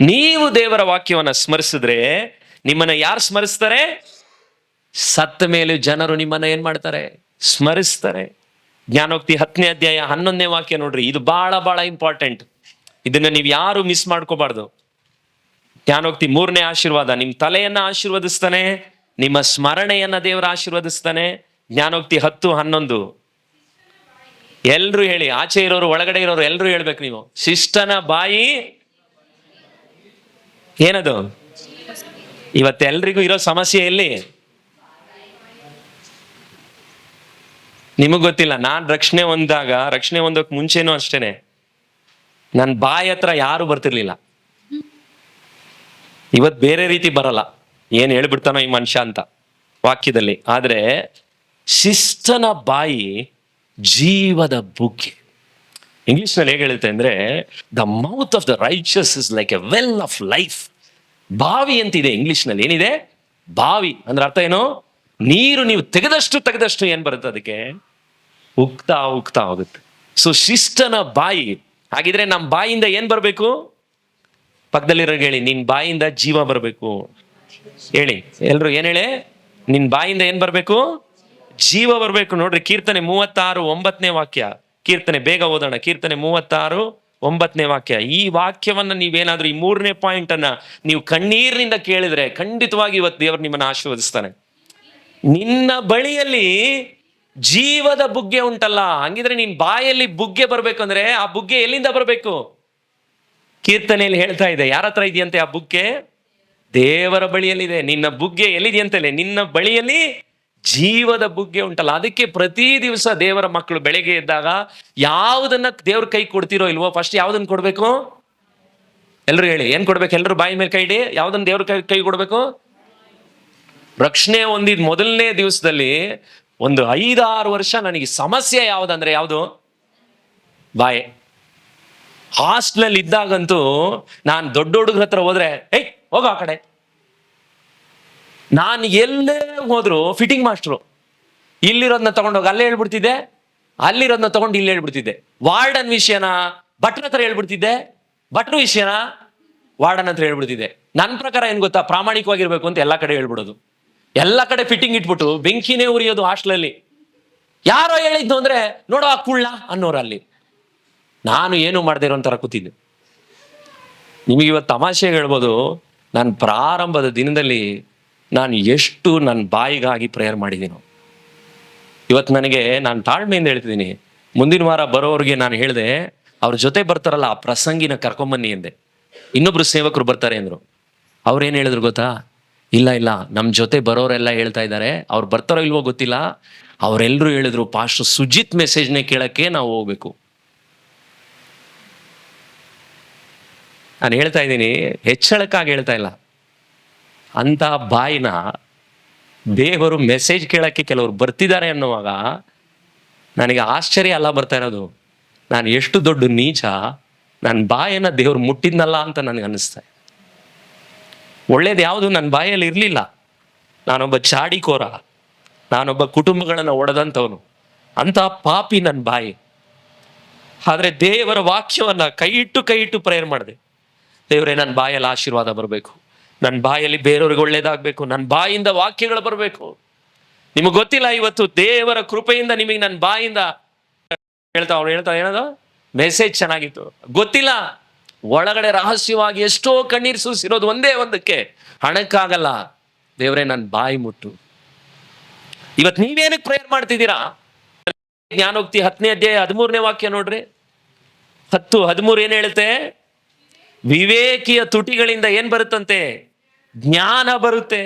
ನೀವು ದೇವರ ವಾಕ್ಯವನ್ನ ಸ್ಮರಿಸಿದ್ರೆ ನಿಮ್ಮನ್ನ ಯಾರು ಸ್ಮರಿಸ್ತಾರೆ? ಸತ್ತ ಮೇಲೆ ಜನರು ನಿಮ್ಮನ್ನ ಏನ್ ಮಾಡ್ತಾರೆ? ಸ್ಮರಿಸ್ತಾರೆ. ಜ್ಞಾನೋಕ್ತಿ ಹತ್ತನೇ ಅಧ್ಯಾಯ ಹನ್ನೊಂದನೇ ವಾಕ್ಯ ನೋಡ್ರಿ. ಇದು ಬಹಳ ಬಹಳ ಇಂಪಾರ್ಟೆಂಟ್ ಇದನ್ನ ನೀವು ಯಾರು ಮಿಸ್ ಮಾಡ್ಕೋಬಾರ್ದು. ಜ್ಞಾನೋಕ್ತಿ ಮೂರನೇ ಆಶೀರ್ವಾದ ನಿಮ್ಮ ತಲೆಯನ್ನ ಆಶೀರ್ವದಿಸ್ತಾನೆ, ನಿಮ್ಮ ಸ್ಮರಣೆಯನ್ನ ದೇವರ ಆಶೀರ್ವದಿಸ್ತಾನೆ. ಜ್ಞಾನೋಕ್ತಿ ಹತ್ತು, ಹನ್ನೊಂದು. ಎಲ್ರು ಹೇಳಿ, ಆಚೆ ಇರೋರು, ಒಳಗಡೆ ಇರೋರು ಎಲ್ರು ಹೇಳ್ಬೇಕು ನೀವು. ಶಿಷ್ಟನ ಬಾಯಿ ಏನದು? ಇವತ್ತೆಲ್ರಿಗೂ ಇರೋ ಸಮಸ್ಯೆ ಎಲ್ಲಿ? ನಿಮಗ್ ಗೊತ್ತಿಲ್ಲ, ನಾನ್ ರಕ್ಷಣೆ ಹೊಂದಾಗ ರಕ್ಷಣೆ ಹೊಂದೋಕ್ ಮುಂಚೆನೂ ಅಷ್ಟೇನೆ. ನನ್ನ ಬಾಯಿ ಹತ್ರ ಯಾರು ಬರ್ತಿರ್ಲಿಲ್ಲ. ಇವತ್ ಬೇರೆ ರೀತಿ ಬರಲ್ಲ. ಏನು ಹೇಳ್ಬಿಡ್ತಾನೋ ಈ ಮನುಷ್ಯ ಅಂತ ವಾಕ್ಯದಲ್ಲಿ. ಆದ್ರೆ ಶಿಸ್ತನ ಬಾಯಿ ಜೀವದ ಬುಗ್ಗೆ. ಇಂಗ್ಲೀಷ್ನಲ್ಲಿ ಹೇಗೆ ಹೇಳುತ್ತೆ ಅಂದ್ರೆ the mouth of the riches is like a well of life ಬಾವಿ ಅಂತಿದೆ ಇಂಗ್ಲೀಷ್ನಲ್ಲಿ. ಏನಿದೆ? ಬಾವಿ. ಅಂದ್ರೆ ಅರ್ಥ ಏನು? ನೀರು ನೀವು ತೆಗೆದಷ್ಟು ತೆಗೆದಷ್ಟು ಏನು ಬರುತ್ತೆ ಅದಕ್ಕೆ? ಉಕ್ತಾ ಉಕ್ತಾ ಹೋಗುತ್ತೆ. ಸೊ ಶಿಷ್ಟನ ಬಾಯಿ, ಹಾಗಿದ್ರೆ ನಮ್ಮ ಬಾಯಿಯಿಂದ ಏನು ಬರಬೇಕು? ಪಕ್ಕದಲ್ಲಿರೋ ಹೇಳಿ, ನಿನ್ ಬಾಯಿಂದ ಜೀವ ಬರಬೇಕು. ಹೇಳಿ, ಎಲ್ರು ಏನ್ ಹೇಳಿ? ನಿನ್ ಬಾಯಿಂದ ಏನ್ ಬರಬೇಕು? ಜೀವ ಬರಬೇಕು. ನೋಡ್ರಿ, ಕೀರ್ತನೆ ಮೂವತ್ತಾರು ಒಂಬತ್ತನೇ ವಾಕ್ಯ. ಕೀರ್ತನೆ, ಬೇಗ ಓದೋಣ. ಕೀರ್ತನೆ ಮೂವತ್ತಾರು ಒಂಬತ್ತನೇ ವಾಕ್ಯ. ಈ ವಾಕ್ಯವನ್ನ ನೀವೇನಾದ್ರೂ ಈ ಮೂರನೇ ಪಾಯಿಂಟ್ ಅನ್ನ ನೀವು ಕಣ್ಣೀರಿನಿಂದ ಕೇಳಿದ್ರೆ ಖಂಡಿತವಾಗಿ ಇವತ್ತು ದೇವರು ನಿಮ್ಮನ್ನ ಆಶೀರ್ವದಿಸ್ತಾನೆ. ನಿನ್ನ ಬಳಿಯಲ್ಲಿ ಜೀವದ ಬುಗ್ಗೆ ಉಂಟಲ್ಲ. ಹಂಗಿದ್ರೆ ನಿನ್ ಬಾಯಲ್ಲಿ ಬುಗ್ಗೆ ಬರ್ಬೇಕಂದ್ರೆ ಆ ಬುಗ್ಗೆ ಎಲ್ಲಿಂದ ಬರಬೇಕು? ಕೀರ್ತನೆಯಲ್ಲಿ ಹೇಳ್ತಾ ಇದೆ. ಯಾರ ಹತ್ರ ಇದೆಯಂತೆ ಆ ಬುಗ್ಗೆ? ದೇವರ ಬಳಿಯಲ್ಲಿದೆ. ನಿನ್ನ ಬುಗ್ಗೆ ಎಲ್ಲಿದೆಯಂತಲೇ ನಿನ್ನ ಬಳಿಯಲ್ಲಿ ಜೀವದ ಬುಗ್ಗೆ ಉಂಟಲ್ಲ. ಅದಕ್ಕೆ ಪ್ರತಿ ದಿವಸ ದೇವರ ಮಕ್ಕಳು ಬೆಳಗ್ಗೆ ಇದ್ದಾಗ ಯಾವುದನ್ನ ದೇವ್ರ ಕೈ ಕೊಡ್ತಿರೋ ಇಲ್ವೋ ಫಸ್ಟ್ ಯಾವ್ದನ್ನ ಕೊಡ್ಬೇಕು? ಎಲ್ರು ಹೇಳಿ. ಏನ್ ಕೊಡ್ಬೇಕು? ಎಲ್ರು ಬಾಯಿ ಮೇಲೆ ಕೈ ಇಡಿ. ಯಾವ್ದನ್ನ ದೇವ್ರ ಕೈ ಕೈ ಕೊಡ್ಬೇಕು? ರಕ್ಷಣೆ ಹೊಂದಿದ ಮೊದಲನೇ ದಿವಸದಲ್ಲಿ ಒಂದು ಐದಾರು ವರ್ಷ ನನಗೆ ಸಮಸ್ಯೆ ಯಾವುದಂದ್ರೆ ಯಾವುದು? ಬಾಯೆ. ಹಾಸ್ಟ್ಲಲ್ಲಿ ಇದ್ದಾಗಂತೂ ನಾನು ದೊಡ್ಡ ಹುಡುಗ್ರ ಹತ್ರ ಹೋದ್ರೆ, ಏಯ್, ಹೋಗೋ ಆ ಕಡೆ. ನಾನು ಎಲ್ಲೇ ಹೋದ್ರು ಫಿಟ್ಟಿಂಗ್ ಮಾಸ್ಟ್ರು ಇಲ್ಲಿರೋದನ್ನ ತಗೊಂಡೋಗಿ ಅಲ್ಲೇ ಹೇಳ್ಬಿಡ್ತಿದ್ದೆ. ಅಲ್ಲಿರೋದನ್ನ ತಗೊಂಡು ಇಲ್ಲಿ ಹೇಳ್ಬಿಡ್ತಿದ್ದೆ. ವಾರ್ಡನ್ ವಿಷಯನ? ಭಟ್ರ ಹತ್ರ ಹೇಳ್ಬಿಡ್ತಿದ್ದೆ. ಭಟ್ರ ವಿಷಯನ? ವಾರ್ಡನ್ ಹತ್ರ ಹೇಳ್ಬಿಡ್ತಿದ್ದೆ. ನನ್ನ ಪ್ರಕಾರ ಏನು ಗೊತ್ತಾ? ಪ್ರಾಮಾಣಿಕವಾಗಿರ್ಬೇಕು ಅಂತ ಎಲ್ಲ ಕಡೆ ಹೇಳ್ಬಿಡೋದು. ಎಲ್ಲ ಕಡೆ ಫಿಟ್ಟಿಂಗ್ ಇಟ್ಬಿಟ್ಟು ಬೆಂಕಿನೇ ಉರಿಯೋದು ಹಾಸ್ಟ್ಲಲ್ಲಿ. ಯಾರೋ ಹೇಳಿದ್ದು ಅಂದ್ರೆ, ನೋಡೋ ಆ ಕುಳ್ಳ ಅನ್ನೋರು ಅಲ್ಲಿ ನಾನು ಏನು ಮಾಡದೇ ಇರೋ ಥರ ಕೂತಿದ್ದೆ. ನಿಮಗೆ ಇವತ್ತು ತಮಾಷೆ ಹೇಳ್ಬೋದು, ನಾನು ಪ್ರಾರಂಭದ ದಿನದಲ್ಲಿ ನಾನು ಎಷ್ಟು ನನ್ನ ಬಾಯಿಗಾಗಿ ಪ್ರೇಯರ್ ಮಾಡಿದ್ದೀನೋ ಇವತ್ತು ನನಗೆ ನಾನು ತಾಳ್ಮೆಯಿಂದ ಹೇಳ್ತಿದ್ದೀನಿ, ಮುಂದಿನ ವಾರ ಬರೋರಿಗೆ ನಾನು ಹೇಳಿದೆ, ಅವ್ರ ಜೊತೆ ಬರ್ತಾರಲ್ಲ ಆ ಪ್ರಸಂಗಿನ ಕರ್ಕೊಂಬನ್ನಿ ಎಂದೆ ಇನ್ನೊಬ್ರು ಸೇವಕರು ಬರ್ತಾರೆ ಅಂದರು. ಅವ್ರೇನು ಹೇಳಿದ್ರು ಗೊತ್ತಾ? ಇಲ್ಲ ಇಲ್ಲ ನಮ್ಮ ಜೊತೆ ಬರೋರೆಲ್ಲ ಹೇಳ್ತಾ ಇದ್ದಾರೆ, ಅವ್ರು ಬರ್ತಾರೋ ಇಲ್ವೋ ಗೊತ್ತಿಲ್ಲ. ಅವರೆಲ್ಲರೂ ಹೇಳಿದ್ರು, ಪಾಸ್ಟರ್ ಸುಜಿತ್ ಮೆಸೇಜ್ನೇ ಕೇಳೋಕ್ಕೆ ನಾವು ಹೋಗ್ಬೇಕು. ನಾನು ಹೇಳ್ತಾ ಇದ್ದೀನಿ, ಹೆಚ್ಚಳಕ್ಕಾಗಿ ಹೇಳ್ತಾ ಇಲ್ಲ. ಅಂತ ಬಾಯಿನ ದೇವರು ಮೆಸೇಜ್ ಕೇಳೋಕ್ಕೆ ಕೆಲವರು ಬರ್ತಿದ್ದಾರೆ ಅನ್ನುವಾಗ ನನಗೆ ಆಶ್ಚರ್ಯ ಅಲ್ಲ ಬರ್ತಾ ಇರೋದು. ನಾನು ಎಷ್ಟು ದೊಡ್ಡ ನೀಚ ನನ್ನ ಬಾಯನ್ನು ದೇವ್ರು ಮುಟ್ಟಿದ್ನಲ್ಲ ಅಂತ ನನಗೆ ಅನ್ನಿಸ್ತಾ. ಒಳ್ಳೇದು ಯಾವುದು ನನ್ನ ಬಾಯಲ್ಲಿ ಇರಲಿಲ್ಲ. ನಾನೊಬ್ಬ ಚಾಡಿಕೋರ, ನಾನೊಬ್ಬ ಕುಟುಂಬಗಳನ್ನು ಒಡೆದಂಥವನು. ಅಂತ ಪಾಪಿ ನನ್ನ ಬಾಯಿ. ಆದರೆ ದೇವರ ವಾಕ್ಯವನ್ನು ಕೈ ಇಟ್ಟು ಕೈ ಇಟ್ಟು ಪ್ರೇಯರ್ ಮಾಡಿದೆ. ದೇವರೇ ನನ್ನ ಬಾಯಲ್ಲಿ ಆಶೀರ್ವಾದ ಬರಬೇಕು. ನನ್ನ ಬಾಯಲ್ಲಿ ಬೇರೆಯವ್ರಿಗೆ ಒಳ್ಳೇದಾಗಬೇಕು. ನನ್ನ ಬಾಯಿಂದ ವಾಕ್ಯಗಳು ಬರಬೇಕು. ನಿಮಗೆ ಗೊತ್ತಿಲ್ಲ, ಇವತ್ತು ದೇವರ ಕೃಪೆಯಿಂದ ನಿಮಗೆ ನನ್ನ ಬಾಯಿಂದ ಹೇಳ್ತಾ ಅವ್ರು ಹೇಳ್ತಾ ಏನದು? ಮೆಸೇಜ್ ಚೆನ್ನಾಗಿತ್ತು. ಗೊತ್ತಿಲ್ಲ. ಒಳಗಡೆ ರಹಸ್ಯವಾಗಿ ಎಷ್ಟೋ ಕಣ್ಣೀರು ಸೂಸಿರೋದು ಒಂದೇ ಒಂದಕ್ಕೆ ಹಣಕ್ಕಾಗಲ್ಲ. ದೇವರೇ ನನ್ನ ಬಾಯಿ ಮುಟ್ಟು. ಇವತ್ತು ನೀವೇನಕ್ಕೆ ಪ್ರೇಯರ್ ಮಾಡ್ತಿದ್ದೀರಾ? ಜ್ಞಾನೋಕ್ತಿ ಹತ್ತನೇ ಅಧ್ಯಾಯ ಹದಿಮೂರನೇ ವಾಕ್ಯ ನೋಡ್ರಿ. ಹತ್ತು, ಹದಿಮೂರು ಏನು ಹೇಳುತ್ತೆ? ವಿವೇಕಿಯ ತುಟಿಗಳಿಂದ ಏನ್ ಬರುತ್ತಂತೆ? ಜ್ಞಾನ ಬರುತ್ತೆ.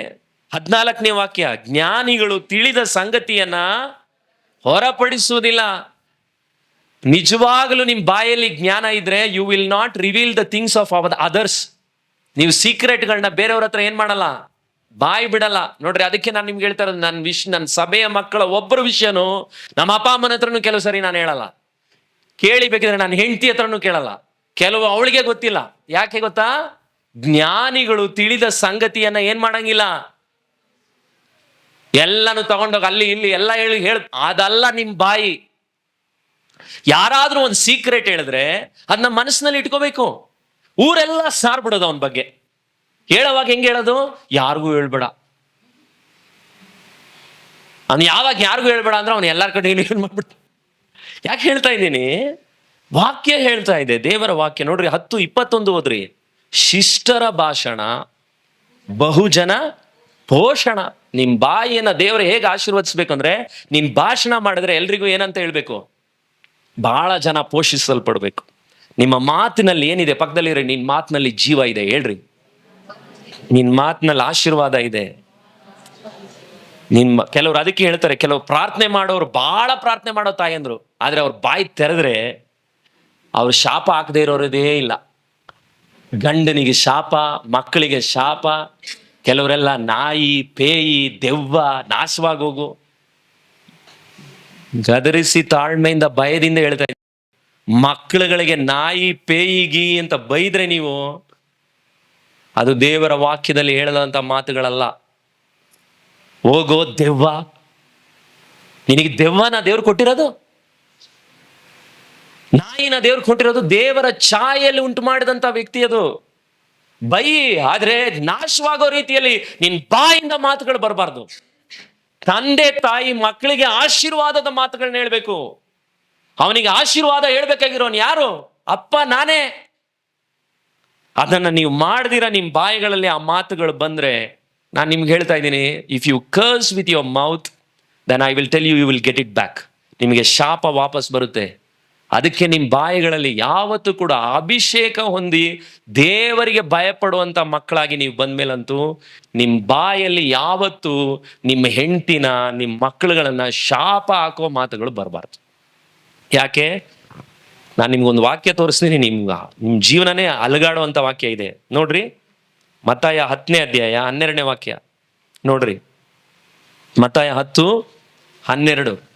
ಹದಿನಾಲ್ಕನೇ ವಾಕ್ಯ, ಜ್ಞಾನಿಗಳು ತಿಳಿದ ಸಂಗತಿಯನ್ನ ಹೊರಪಡಿಸುವುದಿಲ್ಲ. ನಿಜವಾಗಲೂ ನಿಮ್ಮ ಬಾಯಲ್ಲಿ ಜ್ಞಾನ ಇದ್ರೆ you will not reveal the things of our others ನೀವು ಸೀಕ್ರೆಟ್ಗಳನ್ನ ಬೇರೆಯವ್ರ ಹತ್ರ ಏನ್ ಮಾಡಲ್ಲ? ಬಾಯಿ ಬಿಡಲ್ಲ. ನೋಡ್ರಿ, ಅದಕ್ಕೆ ನಾನು ನಿಮ್ಗೆ ಹೇಳ್ತಾ ಇರೋದು ನನ್ನ ವಿಷ್ ನನ್ನ ಸಭೆಯ ಮಕ್ಕಳ ಒಬ್ಬರ ವಿಷಯನೂ ನಮ್ಮ ಅಪ್ಪ, ಅಮ್ಮನ ಹತ್ರನೂ ಕೆಲವು ಸರಿ ನಾನು ಹೇಳಲ್ಲ. ಕೇಳಿ ಬೇಕಿದ್ರೆ ನಾನು ಹೆಂಡತಿ ಹತ್ರನೂ ಕೇಳಲ್ಲ. ಕೆಲವು ಅವಳಿಗೆ ಗೊತ್ತಿಲ್ಲ. ಯಾಕೆ ಗೊತ್ತಾ? ಜ್ಞಾನಿಗಳು ತಿಳಿದ ಸಂಗತಿಯನ್ನ ಏನ್ ಮಾಡಂಗಿಲ್ಲ? ಎಲ್ಲಾನು ತಗೊಂಡೋಗಿ ಅಲ್ಲಿ ಇಲ್ಲಿ ಎಲ್ಲ ಹೇಳಿ ಹೇಳ, ಅದಲ್ಲ ನಿಮ್ ಬಾಯಿ. ಯಾರಾದ್ರೂ ಒಂದು ಸೀಕ್ರೆಟ್ ಹೇಳಿದ್ರೆ ಅದನ್ನ ಮನಸ್ಸಿನಲ್ಲಿ ಇಟ್ಕೋಬೇಕು. ಊರೆಲ್ಲ ಸಾರ್ಬಿಡೋದು ಅವನ ಬಗ್ಗೆ. ಹೇಳೋವಾಗ ಹೆಂಗೆ ಹೇಳೋದು? ಯಾರಿಗೂ ಹೇಳ್ಬೇಡ. ಅವ್ನು ಯಾವಾಗ ಯಾರಿಗೂ ಹೇಳ್ಬೇಡ ಅಂದ್ರೆ ಅವ್ನು ಎಲ್ಲರ ಕಡೆ ಏನು ಮಾಡ್ಬಿಡ್ತ ಯಾಕೆ ಹೇಳ್ತಾ ಇದ್ದೀನಿ? ವಾಕ್ಯ ಹೇಳ್ತಾ ಇದೆ. ದೇವರ ವಾಕ್ಯ ನೋಡ್ರಿ, ಹತ್ತು ಇಪ್ಪತ್ತೊಂದು ಓದ್ರಿ ಶಿಷ್ಟರ ಭಾಷಣ, ಬಹುಜನ ಪೋಷಣ. ನಿಮ್ ಬಾಯಿಯನ್ನ ದೇವರು ಹೇಗೆ ಆಶೀರ್ವದಿಸ್ಬೇಕಂದ್ರೆ ನಿನ್ ಭಾಷಣ ಮಾಡಿದ್ರೆ ಎಲ್ರಿಗೂ ಏನಂತ ಹೇಳ್ಬೇಕು? ಬಹಳ ಜನ ಪೋಷಿಸಲ್ಪಡ್ಬೇಕು. ನಿಮ್ಮ ಮಾತಿನಲ್ಲಿ ಏನಿದೆ? ಪಕ್ಕದಲ್ಲಿರಿ ನಿನ್ ಮಾತಿನಲ್ಲಿ ಜೀವ ಇದೆ, ಹೇಳ್ರಿ. ನಿನ್ ಮಾತಿನಲ್ಲಿ ಆಶೀರ್ವಾದ ಇದೆ. ನಿಮ್ಮ, ಕೆಲವರು ಅದಕ್ಕೆ ಹೇಳ್ತಾರೆ ಕೆಲವು ಪ್ರಾರ್ಥನೆ ಮಾಡೋರು ಬಹಳ ಪ್ರಾರ್ಥನೆ ಮಾಡೋ ತಾಯಂದ್ರು, ಆದ್ರೆ ಅವ್ರ ಬಾಯಿ ತೆರೆದ್ರೆ ಅವ್ರು ಶಾಪ ಹಾಕದೇ ಇರೋರದೇ ಇಲ್ಲ. ಗಂಡನಿಗೆ ಶಾಪ, ಮಕ್ಕಳಿಗೆ ಶಾಪ, ಕೆಲವರೆಲ್ಲ ನಾಯಿ, ಪೇಯಿ, ದೆವ್ವ ನಾಶವಾಗೋಗು ಗದರಿಸಿ ತಾಳ್ಮೆಯಿಂದ ಭಯದಿಂದ ಹೇಳ್ತಾ ಇದ್ದೀನಿ ಮಕ್ಕಳುಗಳಿಗೆ ನಾಯಿ ಪೇಯಿಗಿ ಅಂತ ಬೈದ್ರೆ ನೀವು ಅದು ದೇವರ ವಾಕ್ಯದಲ್ಲಿ ಹೇಳದಂತ ಮಾತುಗಳಲ್ಲ. ಹೋಗೋ ದೆವ್ವ. ನಿನಗೆ ದೆವ್ವನ ದೇವ್ರು ಕೊಟ್ಟಿರೋದು? ನಾಯಿನ ದೇವ್ರಿಗೆ ಕೊಟ್ಟಿರೋದು ದೇವರ ಛಾಯೆಯಲ್ಲಿ ಉಂಟು ಮಾಡಿದಂತ ವ್ಯಕ್ತಿ ಅದು. ಬೈ, ಆದ್ರೆ ನಾಶವಾಗೋ ರೀತಿಯಲ್ಲಿ ನಿನ್ ಬಾಯಿಂದ ಮಾತುಗಳು ಬರಬಾರ್ದು. ತಂದೆ, ತಾಯಿ, ಮಕ್ಕಳಿಗೆ ಆಶೀರ್ವಾದದ ಮಾತುಗಳನ್ನ ಹೇಳ್ಬೇಕು. ಅವನಿಗೆ ಆಶೀರ್ವಾದ ಹೇಳ್ಬೇಕಾಗಿರೋನ್ ಯಾರು? ಅಪ್ಪ, ನಾನೇ. ಅದನ್ನ ನೀವು ಮಾಡ್ದಿರ ನಿಮ್ ಬಾಯಿಗಳಲ್ಲಿ ಆ ಮಾತುಗಳು ಬಂದ್ರೆ, ನಾನು ನಿಮ್ಗೆ ಹೇಳ್ತಾ ಇದ್ದೀನಿ if you curse with your mouth then I will tell you you will get it back ನಿಮಗೆ ಶಾಪ ವಾಪಸ್ ಬರುತ್ತೆ. ಅದಕ್ಕೆ ನಿಮ್ಮ ಬಾಯಿಗಳಲ್ಲಿ ಯಾವತ್ತೂ ಕೂಡ ಅಭಿಷೇಕ ಹೊಂದಿ ದೇವರಿಗೆ ಭಯಪಡುವಂಥ ಮಕ್ಕಳಾಗಿ ನೀವು ಬಂದ್ಮೇಲಂತೂ ನಿಮ್ಮ ಬಾಯಲ್ಲಿ ಯಾವತ್ತೂ ನಿಮ್ಮ ಹೆಂಡತಿನ ನಿಮ್ಮ ಮಕ್ಕಳುಗಳನ್ನ ಶಾಪ ಹಾಕೋ ಮಾತುಗಳು ಬರಬಾರ್ದು. ಯಾಕೆ? ನಾನು ನಿಮ್ಗೊಂದು ವಾಕ್ಯ ತೋರಿಸ್ತೀನಿ. ನಿಮ್ಗೆ ನಿಮ್ಮ ಜೀವನನೇ ಅಲಗಾಡುವಂಥ ವಾಕ್ಯ ಇದೆ. ನೋಡ್ರಿ. ಮತ್ತಾಯ ಹತ್ತನೇ ಅಧ್ಯಾಯ ಹನ್ನೆರಡನೇ ವಾಕ್ಯ. ನೋಡ್ರಿ. ಮತ್ತಾಯ ಹತ್ತು ಹನ್ನೆರಡು.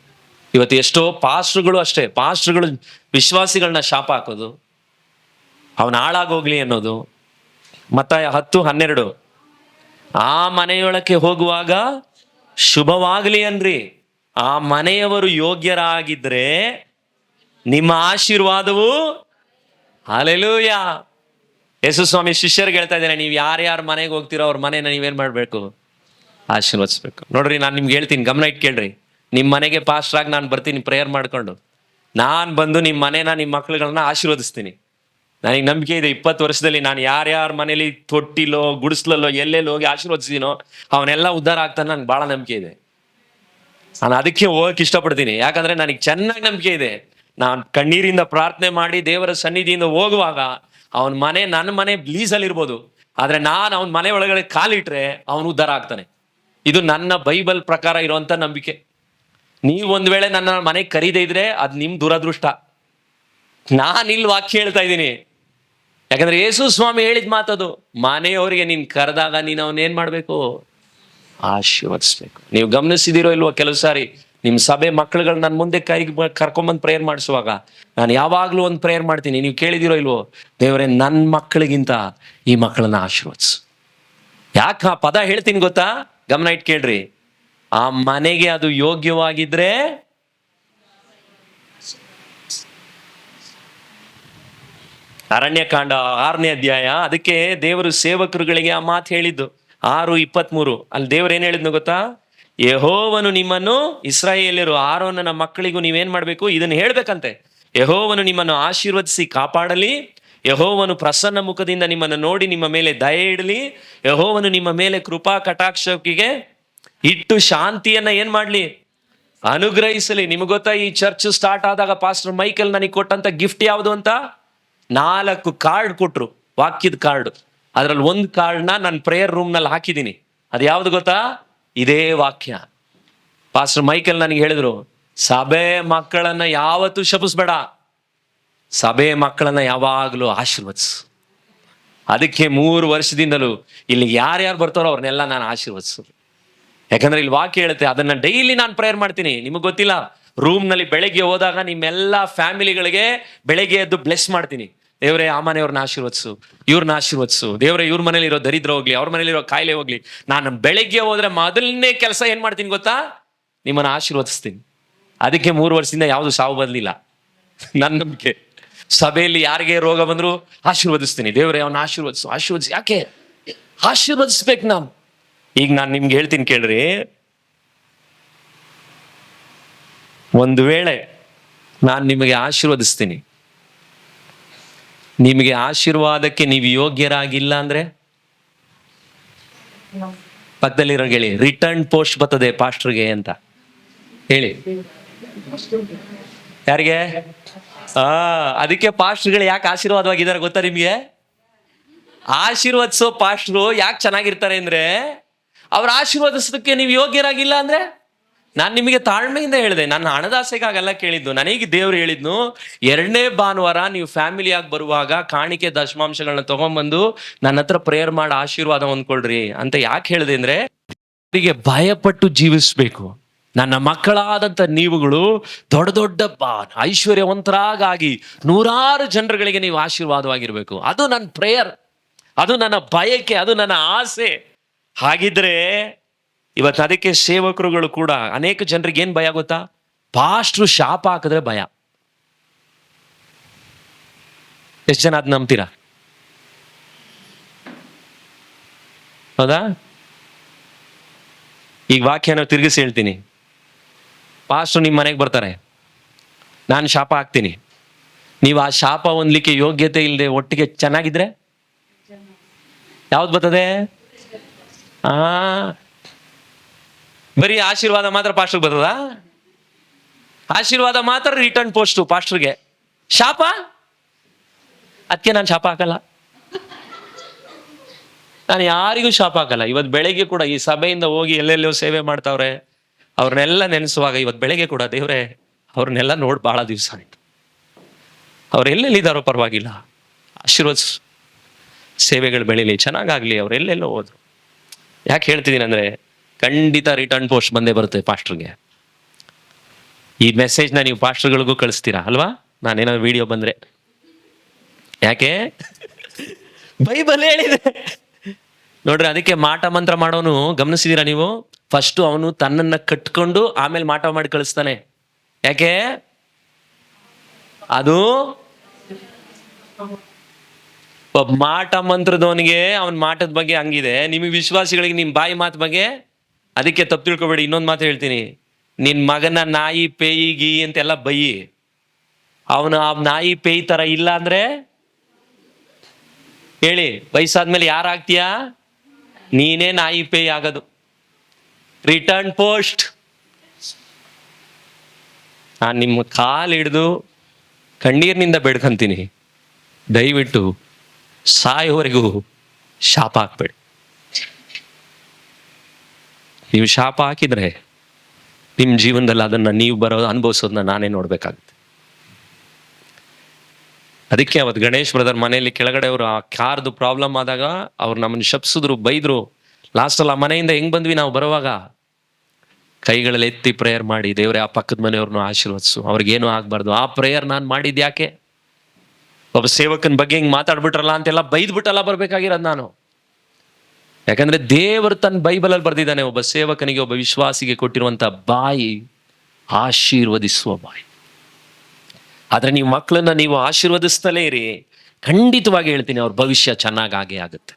ಇವತ್ತು ಎಷ್ಟೋ ಪಾಸ್ಟ್ರುಗಳು ಅಷ್ಟೇ, ಪಾಸ್ಟ್ರುಗಳು ವಿಶ್ವಾಸಿಗಳನ್ನ ಶಾಪ ಹಾಕೋದು, ಅವನ ಹಾಳಾಗೋಗ್ಲಿ ಅನ್ನೋದು. ಮತ್ತ ಹತ್ತು, ಹನ್ನೆರಡು. ಆ ಮನೆಯೊಳಕ್ಕೆ ಹೋಗುವಾಗ ಶುಭವಾಗಲಿ ಅನ್ರಿ. ಆ ಮನೆಯವರು ಯೋಗ್ಯರಾಗಿದ್ರೆ ನಿಮ್ಮ ಆಶೀರ್ವಾದವು ಹಾಲೆಲೂಯ ಯೇಸು ಸ್ವಾಮಿ ಶಿಷ್ಯರಿಗೆ ಹೇಳ್ತಾ ಇದ್ದಾರೆ ನೀವು ಯಾರ್ಯಾರ ಮನೆಗೆ ಹೋಗ್ತೀರೋ ಅವ್ರ ಮನೆನ ನೀವೇನ್ ಮಾಡ್ಬೇಕು? ಆಶೀರ್ವದಿಸ್ಬೇಕು. ನೋಡ್ರಿ, ನಾನು ನಿಮ್ಗೆ ಹೇಳ್ತೀನಿ, ಗಮನ ಇಟ್ ಕೇಳ್ರಿ ನಿಮ್ಮ ಮನೆಗೆ ಪಾಸ್ಟರ್ ಆಗಿ ನಾನು ಬರ್ತೀನಿ ಪ್ರೇಯರ್ ಮಾಡ್ಕೊಂಡು. ನಾನು ಬಂದು ನಿಮ್ಮ ಮನೆನ ನಿಮ್ಮ ಮಕ್ಳುಗಳನ್ನ ಆಶೀರ್ವದಿಸ್ತೀನಿ. ನನಗೆ ನಂಬಿಕೆ ಇದೆ, ಇಪ್ಪತ್ತು ವರ್ಷದಲ್ಲಿ ನಾನು ಯಾರ್ಯಾರ ಮನೇಲಿ ತೊಟ್ಟಿಲೋ, ಗುಡಿಸ್ಲಲ್ಲೋ, ಎಲ್ಲೆಲ್ಲಿ ಹೋಗಿ ಆಶೀರ್ವದಿಸಿದೀನೋ ಅವನ್ನೆಲ್ಲ ಉದ್ಧಾರ ಆಗ್ತಾನೆ ನನಗೆ ಭಾಳ ನಂಬಿಕೆ ಇದೆ. ನಾನು ಅದಕ್ಕೆ ಹೋಗಕ್ಕೆ ಇಷ್ಟಪಡ್ತೀನಿ. ಯಾಕಂದ್ರೆ ನನಗೆ ಚೆನ್ನಾಗಿ ನಂಬಿಕೆ ಇದೆ. ನಾನು ಕಣ್ಣೀರಿಂದ ಪ್ರಾರ್ಥನೆ ಮಾಡಿ ದೇವರ ಸನ್ನಿಧಿಯಿಂದ ಹೋಗುವಾಗ ಅವನ ಮನೆ ನನ್ನ ಮನೆ ಲೀಸಲ್ಲಿ ಇರ್ಬೋದು ಆದ್ರೆ ನಾನು ಅವನ ಮನೆ ಒಳಗಡೆ ಕಾಲಿಟ್ರೆ ಅವನು ಉದ್ಧಾರ ಆಗ್ತಾನೆ. ಇದು ನನ್ನ ಬೈಬಲ್ ಪ್ರಕಾರ ಇರುವಂತ ನಂಬಿಕೆ. ನೀವು ಒಂದ್ ವೇಳೆ ನನ್ನ ಮನೆಗೆ ಕರೀದೇ ಇದ್ರೆ ಅದು ನಿಮ್ ದುರದೃಷ್ಟ. ನಾನು ಇಲ್ಲಿ ವಾಕ್ಯ ಹೇಳ್ತಾ ಇದ್ದೀನಿ. ಯಾಕಂದ್ರೆ ಯೇಸು ಸ್ವಾಮಿ ಹೇಳಿದ ಮಾತದು, ಮನೆಯವರಿಗೆ ನೀನ್ ಕರೆದಾಗ ನೀನು ಅವನೇನ್ ಮಾಡ್ಬೇಕು? ಆಶೀರ್ವದಿಸ್ಬೇಕು. ನೀವು ಗಮನಿಸಿದಿರೋ ಇಲ್ವೋ ಕೆಲವು ಸಾರಿ ನಿಮ್ಮ ಸಭೆ ಮಕ್ಕಳುಗಳು ನನ್ನ ಮುಂದೆ ಬ- ಕರ್ಕೊಂಬಂದು ಪ್ರೇಯರ್ ಮಾಡಿಸುವಾಗ, ನಾನು ಯಾವಾಗಲೂ ಒಂದು ಪ್ರೇಯರ್ ಮಾಡ್ತೀನಿ. ನೀವು ಕೇಳಿದಿರೋ ಇಲ್ವೋ? ದೇವರೇ ನನ್ನ ಮಕ್ಕಳಿಗಿಂತ ಈ ಮಕ್ಕಳನ್ನ ಆಶೀರ್ವದಿಸು. ಯಾಕೆ ಆ ಪದ ಹೇಳ್ತೀನಿ ಗೊತ್ತಾ? ಗಮನ ಇಟ್ ಕೇಳ್ರಿ. ಆ ಮನೆಗೆ ಅದು ಯೋಗ್ಯವಾಗಿದ್ರೆ? ಅರಣ್ಯಕಾಂಡ ಆರನೇ ಅಧ್ಯಾಯ, ಅದಕ್ಕೆ ದೇವರು ಸೇವಕರುಗಳಿಗೆ ಆ ಮಾತು ಹೇಳಿದ್ದು. ಆರು ಇಪ್ಪತ್ಮೂರು. ಅಲ್ಲಿ ದೇವರು ಏನ್ ಹೇಳಿದ್ನು ಗೊತ್ತಾ? ಯಹೋವನು ನಿಮ್ಮನ್ನು ಇಸ್ರಾಯೇಲ್ಯರು ಆರೋನನ ಮಕ್ಕಳಿಗೂ ನೀವೇನ್ ಮಾಡ್ಬೇಕು? ಇದನ್ನ ಹೇಳ್ಬೇಕಂತೆ. ಯಹೋವನು ನಿಮ್ಮನ್ನು ಆಶೀರ್ವದಿಸಿ ಕಾಪಾಡಲಿ. ಯಹೋವನು ಪ್ರಸನ್ನ ಮುಖದಿಂದ ನಿಮ್ಮನ್ನು ನೋಡಿ ನಿಮ್ಮ ಮೇಲೆ ದಯೆ ಇಡಲಿ. ಯಹೋವನು ನಿಮ್ಮ ಮೇಲೆ ಕೃಪಾ ಕಟಾಕ್ಷಕಿಗೆ ಇಟ್ಟು ಶಾಂತಿಯನ್ನ ಏನ್ ಮಾಡ್ಲಿ? ಅನುಗ್ರಹಿಸಲಿ. ನಿಮ್ಗೆ ಗೊತ್ತಾ, ಈ ಚರ್ಚ್ ಸ್ಟಾರ್ಟ್ ಆದಾಗ ಪಾಸ್ಟರ್ ಮೈಕಲ್ ನನಗೆ ಕೊಟ್ಟಂತ ಗಿಫ್ಟ್ ಯಾವುದು ಅಂತ? ನಾಲ್ಕು ಕಾರ್ಡ್ ಕೊಟ್ರು, ವಾಕ್ಯದ ಕಾರ್ಡ್ ಅದ್ರಲ್ಲಿ ಒಂದು ಕಾರ್ಡ್ನ ನಾನು ಪ್ರೇಯರ್ ರೂಮ್ನಲ್ಲಿ ಹಾಕಿದ್ದೀನಿ ಅದು ಯಾವ್ದು ಗೊತ್ತಾ? ಇದೇ ವಾಕ್ಯ. ಪಾಸ್ಟರ್ ಮೈಕಲ್ ನನಗೆ ಹೇಳಿದ್ರು, ಸಭೆ ಮಕ್ಕಳನ್ನ ಯಾವತ್ತೂ ಶಪಿಸ್ಬೇಡ. ಸಭೆ ಮಕ್ಕಳನ್ನ ಯಾವಾಗಲೂ ಆಶೀರ್ವದಿಸು. ಅದಕ್ಕೆ ಮೂರು ವರ್ಷದಿಂದಲೂ ಇಲ್ಲಿ ಯಾರ್ಯಾರು ಬರ್ತಾರೋ ಅವ್ರನ್ನೆಲ್ಲ ನಾನು ಆಶೀರ್ವದಿಸೋದು ಯಾಕಂದ್ರೆ ಇಲ್ಲಿ ವಾಕ್ಯ ಹೇಳುತ್ತೆ, ಅದನ್ನ ಡೈಲಿ ನಾನು ಪ್ರೇಯರ್ ಮಾಡ್ತೀನಿ. ನಿಮಗೆ ಗೊತ್ತಿಲ್ಲ ರೂಮ್ನಲ್ಲಿ ಬೆಳಗ್ಗೆ ಹೋದಾಗ ನಿಮ್ಮೆಲ್ಲ ಫ್ಯಾಮಿಲಿಗಳಿಗೆ ಬೆಳಗ್ಗೆ ಎದ್ದು ಬ್ಲೆಸ್ ಮಾಡ್ತೀನಿ. ದೇವರೇ, ಆ ಮನೆಯವ್ರನ್ನ ಆಶೀರ್ವದಿಸು, ಇವ್ರನ್ನ ಆಶೀರ್ವದಿಸು. ದೇವರೇ, ಇವ್ರ ಮನೇಲಿ ಇರೋ ದರಿದ್ರ ಹೋಗ್ಲಿ, ಅವ್ರ ಮನೇಲಿರೋ ಕಾಯಿಲೆ ಹೋಗ್ಲಿ, ನಾನು ಬೆಳಗ್ಗೆ ಹೋದ್ರೆ ಮೊದಲನೇ ಕೆಲಸ ಏನ್ ಮಾಡ್ತೀನಿ ಗೊತ್ತಾ? ನಿಮ್ಮನ್ನ ಆಶೀರ್ವದಿಸ್ತೀನಿ. ಅದಕ್ಕೆ ಮೂರು ವರ್ಷದಿಂದ ಯಾವುದು ಸಾವು ಬರಲಿಲ್ಲ ನನ್ನ ನಂಬಿಕೆ. ಸಭೆಯಲ್ಲಿ ಯಾರಿಗೆ ರೋಗ ಬಂದ್ರು ಆಶೀರ್ವದಿಸ್ತೀನಿ. ದೇವರೇ, ಅವನ ಆಶೀರ್ವದಿಸು. ಆಶೀರ್ವದಿಸಿ. ಯಾಕೆ? ಆಶೀರ್ವದಿಸ್ಬೇಕು ನಾನು. ಈಗ ನಾನು ನಿಮ್ಗೆ ಹೇಳ್ತೀನಿ ಕೇಳ್ರಿ. ಒಂದು ವೇಳೆ ನಾನು ನಿಮಗೆ ಆಶೀರ್ವದಿಸ್ತೀನಿ. ನಿಮಗೆ ಆಶೀರ್ವಾದಕ್ಕೆ ನೀವು ಯೋಗ್ಯರಾಗಿಲ್ಲ ಅಂದ್ರೆ? ಪಕ್ಕದಲ್ಲಿರೋ ಹೇಳಿ ರಿಟರ್ನ್ ಪೋಸ್ಟ್ ಬರ್ತದೆ ಪಾಸ್ಟರ್ಗೆ ಅಂತ. ಹೇಳಿ. ಯಾರಿಗೆ? ಆ, ಅದಕ್ಕೆ ಪಾಸ್ಟರ್ಗಳು ಯಾಕೆ ಆಶೀರ್ವಾದವಾಗಿದ್ದಾರೆ ಗೊತ್ತಾ ನಿಮಗೆ? ಆಶೀರ್ವದಿಸೋ ಪಾಸ್ಟ್ರು ಯಾಕೆ ಚೆನ್ನಾಗಿರ್ತಾರೆ ಅಂದ್ರೆ ಅವ್ರ ಆಶೀರ್ವದಿಸೋದಕ್ಕೆ ನೀವು ಯೋಗ್ಯರಾಗಿಲ್ಲ ಅಂದ್ರೆ ನಾನು ನಿಮಗೆ ತಾಳ್ಮೆಯಿಂದ ಹೇಳಿದೆ, ನನ್ನ ಹಣದಾಸೆಗಾಗಲ್ಲ ಕೇಳಿದ್ದು, ನನಗೆ ದೇವ್ರು ಹೇಳಿದ್ನು, ಎರಡನೇ ಭಾನುವಾರ ನೀವು ಫ್ಯಾಮಿಲಿಯಾಗಿ ಬರುವಾಗ ಕಾಣಿಕೆ ದಶಮಾಂಶಗಳನ್ನ ತಗೊಂಬಂದು ನನ್ನ ಹತ್ರ ಪ್ರೇಯರ್ ಮಾಡಿ ಆಶೀರ್ವಾದ ಹೊಂದ್ಕೊಳ್ರಿ ಅಂತ ಯಾಕೆ ಹೇಳಿದೆ ಅಂದ್ರೆ ಅವರಿಗೆ ಭಯಪಟ್ಟು ಜೀವಿಸ್ಬೇಕು. ನನ್ನ ಮಕ್ಕಳಾದಂಥ ನೀವುಗಳು ದೊಡ್ಡ ದೊಡ್ಡ ಐಶ್ವರ್ಯವಂತರಾಗಿ ನೂರಾರು ಜನರುಗಳಿಗೆ ನೀವು ಆಶೀರ್ವಾದವಾಗಿರ್ಬೇಕು. ಅದು ನನ್ನ ಪ್ರೇಯರ್ ಅದು ನನ್ನ ಬಯಕೆ, ಅದು ನನ್ನ ಆಸೆ. ಹಾಗಿದ್ರೆ ಇವತ್ತು ಅದಕ್ಕೆ ಸೇವಕರುಗಳು ಕೂಡ ಅನೇಕ ಜನರಿಗೆ ಏನು ಭಯ ಗೊತ್ತಾ? ಪಾಸ್ಟ್ರು ಶಾಪ ಹಾಕಿದ್ರೆ ಭಯ. ಎಷ್ಟು ಜನ ಅದ್ ನಂಬ್ತೀರಾ? ಹೌದಾ? ಈಗ ವಾಕ್ಯನ ತಿರುಗಿಸಿ ಹೇಳ್ತೀನಿ. ಪಾಸ್ಟ್ರು ನಿಮ್ಮ ಮನೆಗೆ ಬರ್ತಾರೆ. ನಾನು ಶಾಪ ಹಾಕ್ತೀನಿ. ನೀವು ಆ ಶಾಪ ಹೊಂದ್ಲಿಕ್ಕೆ ಯೋಗ್ಯತೆ ಇಲ್ಲದೆ ಒಟ್ಟಿಗೆ ಚೆನ್ನಾಗಿದ್ರೆ? ಯಾವ್ದು ಬರ್ತದೆ? ಆ. ಬರೀ ಆಶೀರ್ವಾದ ಮಾತ್ರ ಪಾಸ್ಟರ್ ಬರ್ತದ? ಆಶೀರ್ವಾದ ಮಾತ್ರ ರಿಟರ್ನ್ ಪೋಸ್ಟು ಪಾಸ್ಟರ್ಗೆ. ಶಾಪ? ಅದಕ್ಕೆ ನಾನು ಶಾಪ ಹಾಕಲ್ಲ. ನಾನು ಯಾರಿಗೂ ಶಾಪ ಹಾಕಲ್ಲ. ಇವತ್ತು ಬೆಳಗ್ಗೆ ಕೂಡ ಈ ಸಭೆಯಿಂದ ಹೋಗಿ ಎಲ್ಲೆಲ್ಲೋ ಸೇವೆ ಮಾಡ್ತಾವ್ರೆ. ಅವ್ರನ್ನೆಲ್ಲ ನೆನೆಸುವಾಗ ಇವತ್ತು ಬೆಳಗ್ಗೆ ಕೂಡ ದೇವ್ರೆ, ಅವ್ರನ್ನೆಲ್ಲ ನೋಡಿ ಭಾಳ ದಿವಸ ಆಯ್ತು. ಅವ್ರು ಎಲ್ಲೆಲ್ಲಿದ್ದಾರೋ ಪರವಾಗಿಲ್ಲ. ಆಶೀರ್ವಾದ ಸೇವೆಗಳು ಬೆಳೀಲಿ, ಚೆನ್ನಾಗಾಗ್ಲಿ, ಅವ್ರು ಎಲ್ಲೆಲ್ಲೋ ಹೋದ್ರು. ಯಾಕೆ ಹೇಳ್ತಿದ್ದೀನಿ ಅಂದರೆ ಖಂಡಿತ ರಿಟರ್ನ್ ಪೋಸ್ಟ್ ಬಂದೇ ಬರುತ್ತೆ ಪಾಸ್ಟರ್ಗೆ. ಈ ಮೆಸೇಜ್ನ ನೀವು ಪಾಸ್ಟರ್ಗಳಿಗೂ ಕಳಿಸ್ತೀರಾ ಅಲ್ವಾ? ನಾನೇನಾದ್ರು ವಿಡಿಯೋ ಬಂದ್ರೆ. ಯಾಕೆ? ಬೈಬಲ್ ಹೇಳಿದೆ. ನೋಡ್ರಿ, ಅದಕ್ಕೆ ಮಾಟ ಮಂತ್ರ ಮಾಡೋನು ಗಮನಿಸಿದೀರಾ ನೀವು? ಫಸ್ಟು ಅವನು ತನ್ನನ್ನ ಕಟ್ಕೊಂಡು ಆಮೇಲೆ ಮಾಟ ಮಾಡಿ ಕಳಿಸ್ತಾನೆ. ಯಾಕೆ? ಅದು ಮಾಟ ಮಂತ್ರದವನಿಗೆ ಅವನ ಮಾಟದ ಬಗ್ಗೆ ಹಂಗಿದೆ. ನಿಮಗೆ ವಿಶ್ವಾಸಿಗಳಿಗೆ ನಿಮ್ಮ ಬಾಯಿ ಮಾತು ಬಗ್ಗೆ ಅದಕ್ಕೆ ತಪ್ಪು ತಿಳ್ಕೊಬೇಡಿ. ಇನ್ನೊಂದು ಮಾತು ಹೇಳ್ತೀನಿ. ನಿನ್ನ ಮಗನ ನಾಯಿ ಪೇಯಿ ಗೀ ಅಂತೆಲ್ಲ ಬೈಯಿ ಅವನು ಆ ನಾಯಿ ಪೇಯಿ ಥರ ಇಲ್ಲ ಅಂದ್ರೆ ಹೇಳಿ, ವಯಸ್ಸಾದ್ಮೇಲೆ ಯಾರಾಗ್ತೀಯಾ ನೀನೇ ನಾಯಿ ಪೇಯಿ ಆಗೋದು. ರಿಟರ್ನ್ ಪೋಸ್ಟ್ ನಾನು ನಿಮ್ಮ ಕಾಲು ಹಿಡಿದು ಕಣ್ಣೀರಿನಿಂದ ಬೆಡ್ಕಂತೀನಿ. ದಯವಿಟ್ಟು ಸಾಯೋವರೆಗೂ ಶಾಪ ಹಾಕ್ಬೇಡಿ. ನೀವು ಶಾಪ ಹಾಕಿದ್ರೆ ನಿಮ್ಮ ಜೀವನದಲ್ಲಿ ಅದನ್ನ ನೀವು ಬರೋ ಅನುಭವಿಸೋದನ್ನ ನಾನೇ ನೋಡ್ಬೇಕಾಗುತ್ತೆ. ಅದಕ್ಕೆ ಅವತ್ತು ಗಣೇಶ್ ಬ್ರದರ್ ಮನೆಯಲ್ಲಿ ಕೆಳಗಡೆ ಅವರು ಆ ಕಾರ್ದು ಪ್ರಾಬ್ಲಮ್ ಆದಾಗ ಅವ್ರು ನಮ್ಮನ್ನು ಶಪ್ಸಿದ್ರು ಬೈದ್ರು ಲಾಸ್ಟಲ್ಲಿ ಆ ಮನೆಯಿಂದ ಹೆಂಗ್ ಬಂದ್ವಿ ನಾವು ಬರುವಾಗ? ಕೈಗಳಲ್ಲಿ ಎತ್ತಿ ಪ್ರೇಯರ್ ಮಾಡಿ ದೇವರೇ, ಆ ಪಕ್ಕದ ಮನೆಯವ್ರನ್ನ ಆಶೀರ್ವದಿಸು, ಅವ್ರಿಗೇನು ಆಗ್ಬಾರ್ದು, ಆ ಪ್ರೇಯರ್ ನಾನು ಮಾಡಿದ್ದು ಯಾಕೆ? ಒಬ್ಬ ಸೇವಕನ ಬಗ್ಗೆ ಹಿಂಗೆ ಮಾತಾಡ್ಬಿಟ್ರಲ್ಲ ಅಂತೆಲ್ಲ ಬೈದ್ಬಿಟ್ಟಲ್ಲ ಬರಬೇಕಾಗಿರೋದು ನಾನು. ಯಾಕಂದ್ರೆ ದೇವರು ತನ್ನ ಬೈಬಲಲ್ಲಿ ಬರ್ದಿದ್ದಾನೆ, ಒಬ್ಬ ಸೇವಕನಿಗೆ, ಒಬ್ಬ ವಿಶ್ವಾಸಿಗೆ ಕೊಟ್ಟಿರುವಂತ ಬಾಯಿ ಆಶೀರ್ವದಿಸುವ ಬಾಯಿ. ಆದರೆ ನೀವು ಮಕ್ಕಳನ್ನ ನೀವು ಆಶೀರ್ವದಿಸ್ತಲೇ ಇರಿ, ಖಂಡಿತವಾಗಿ ಹೇಳ್ತೀನಿ ಅವ್ರ ಭವಿಷ್ಯ ಚೆನ್ನಾಗಾಗೇ ಆಗುತ್ತೆ.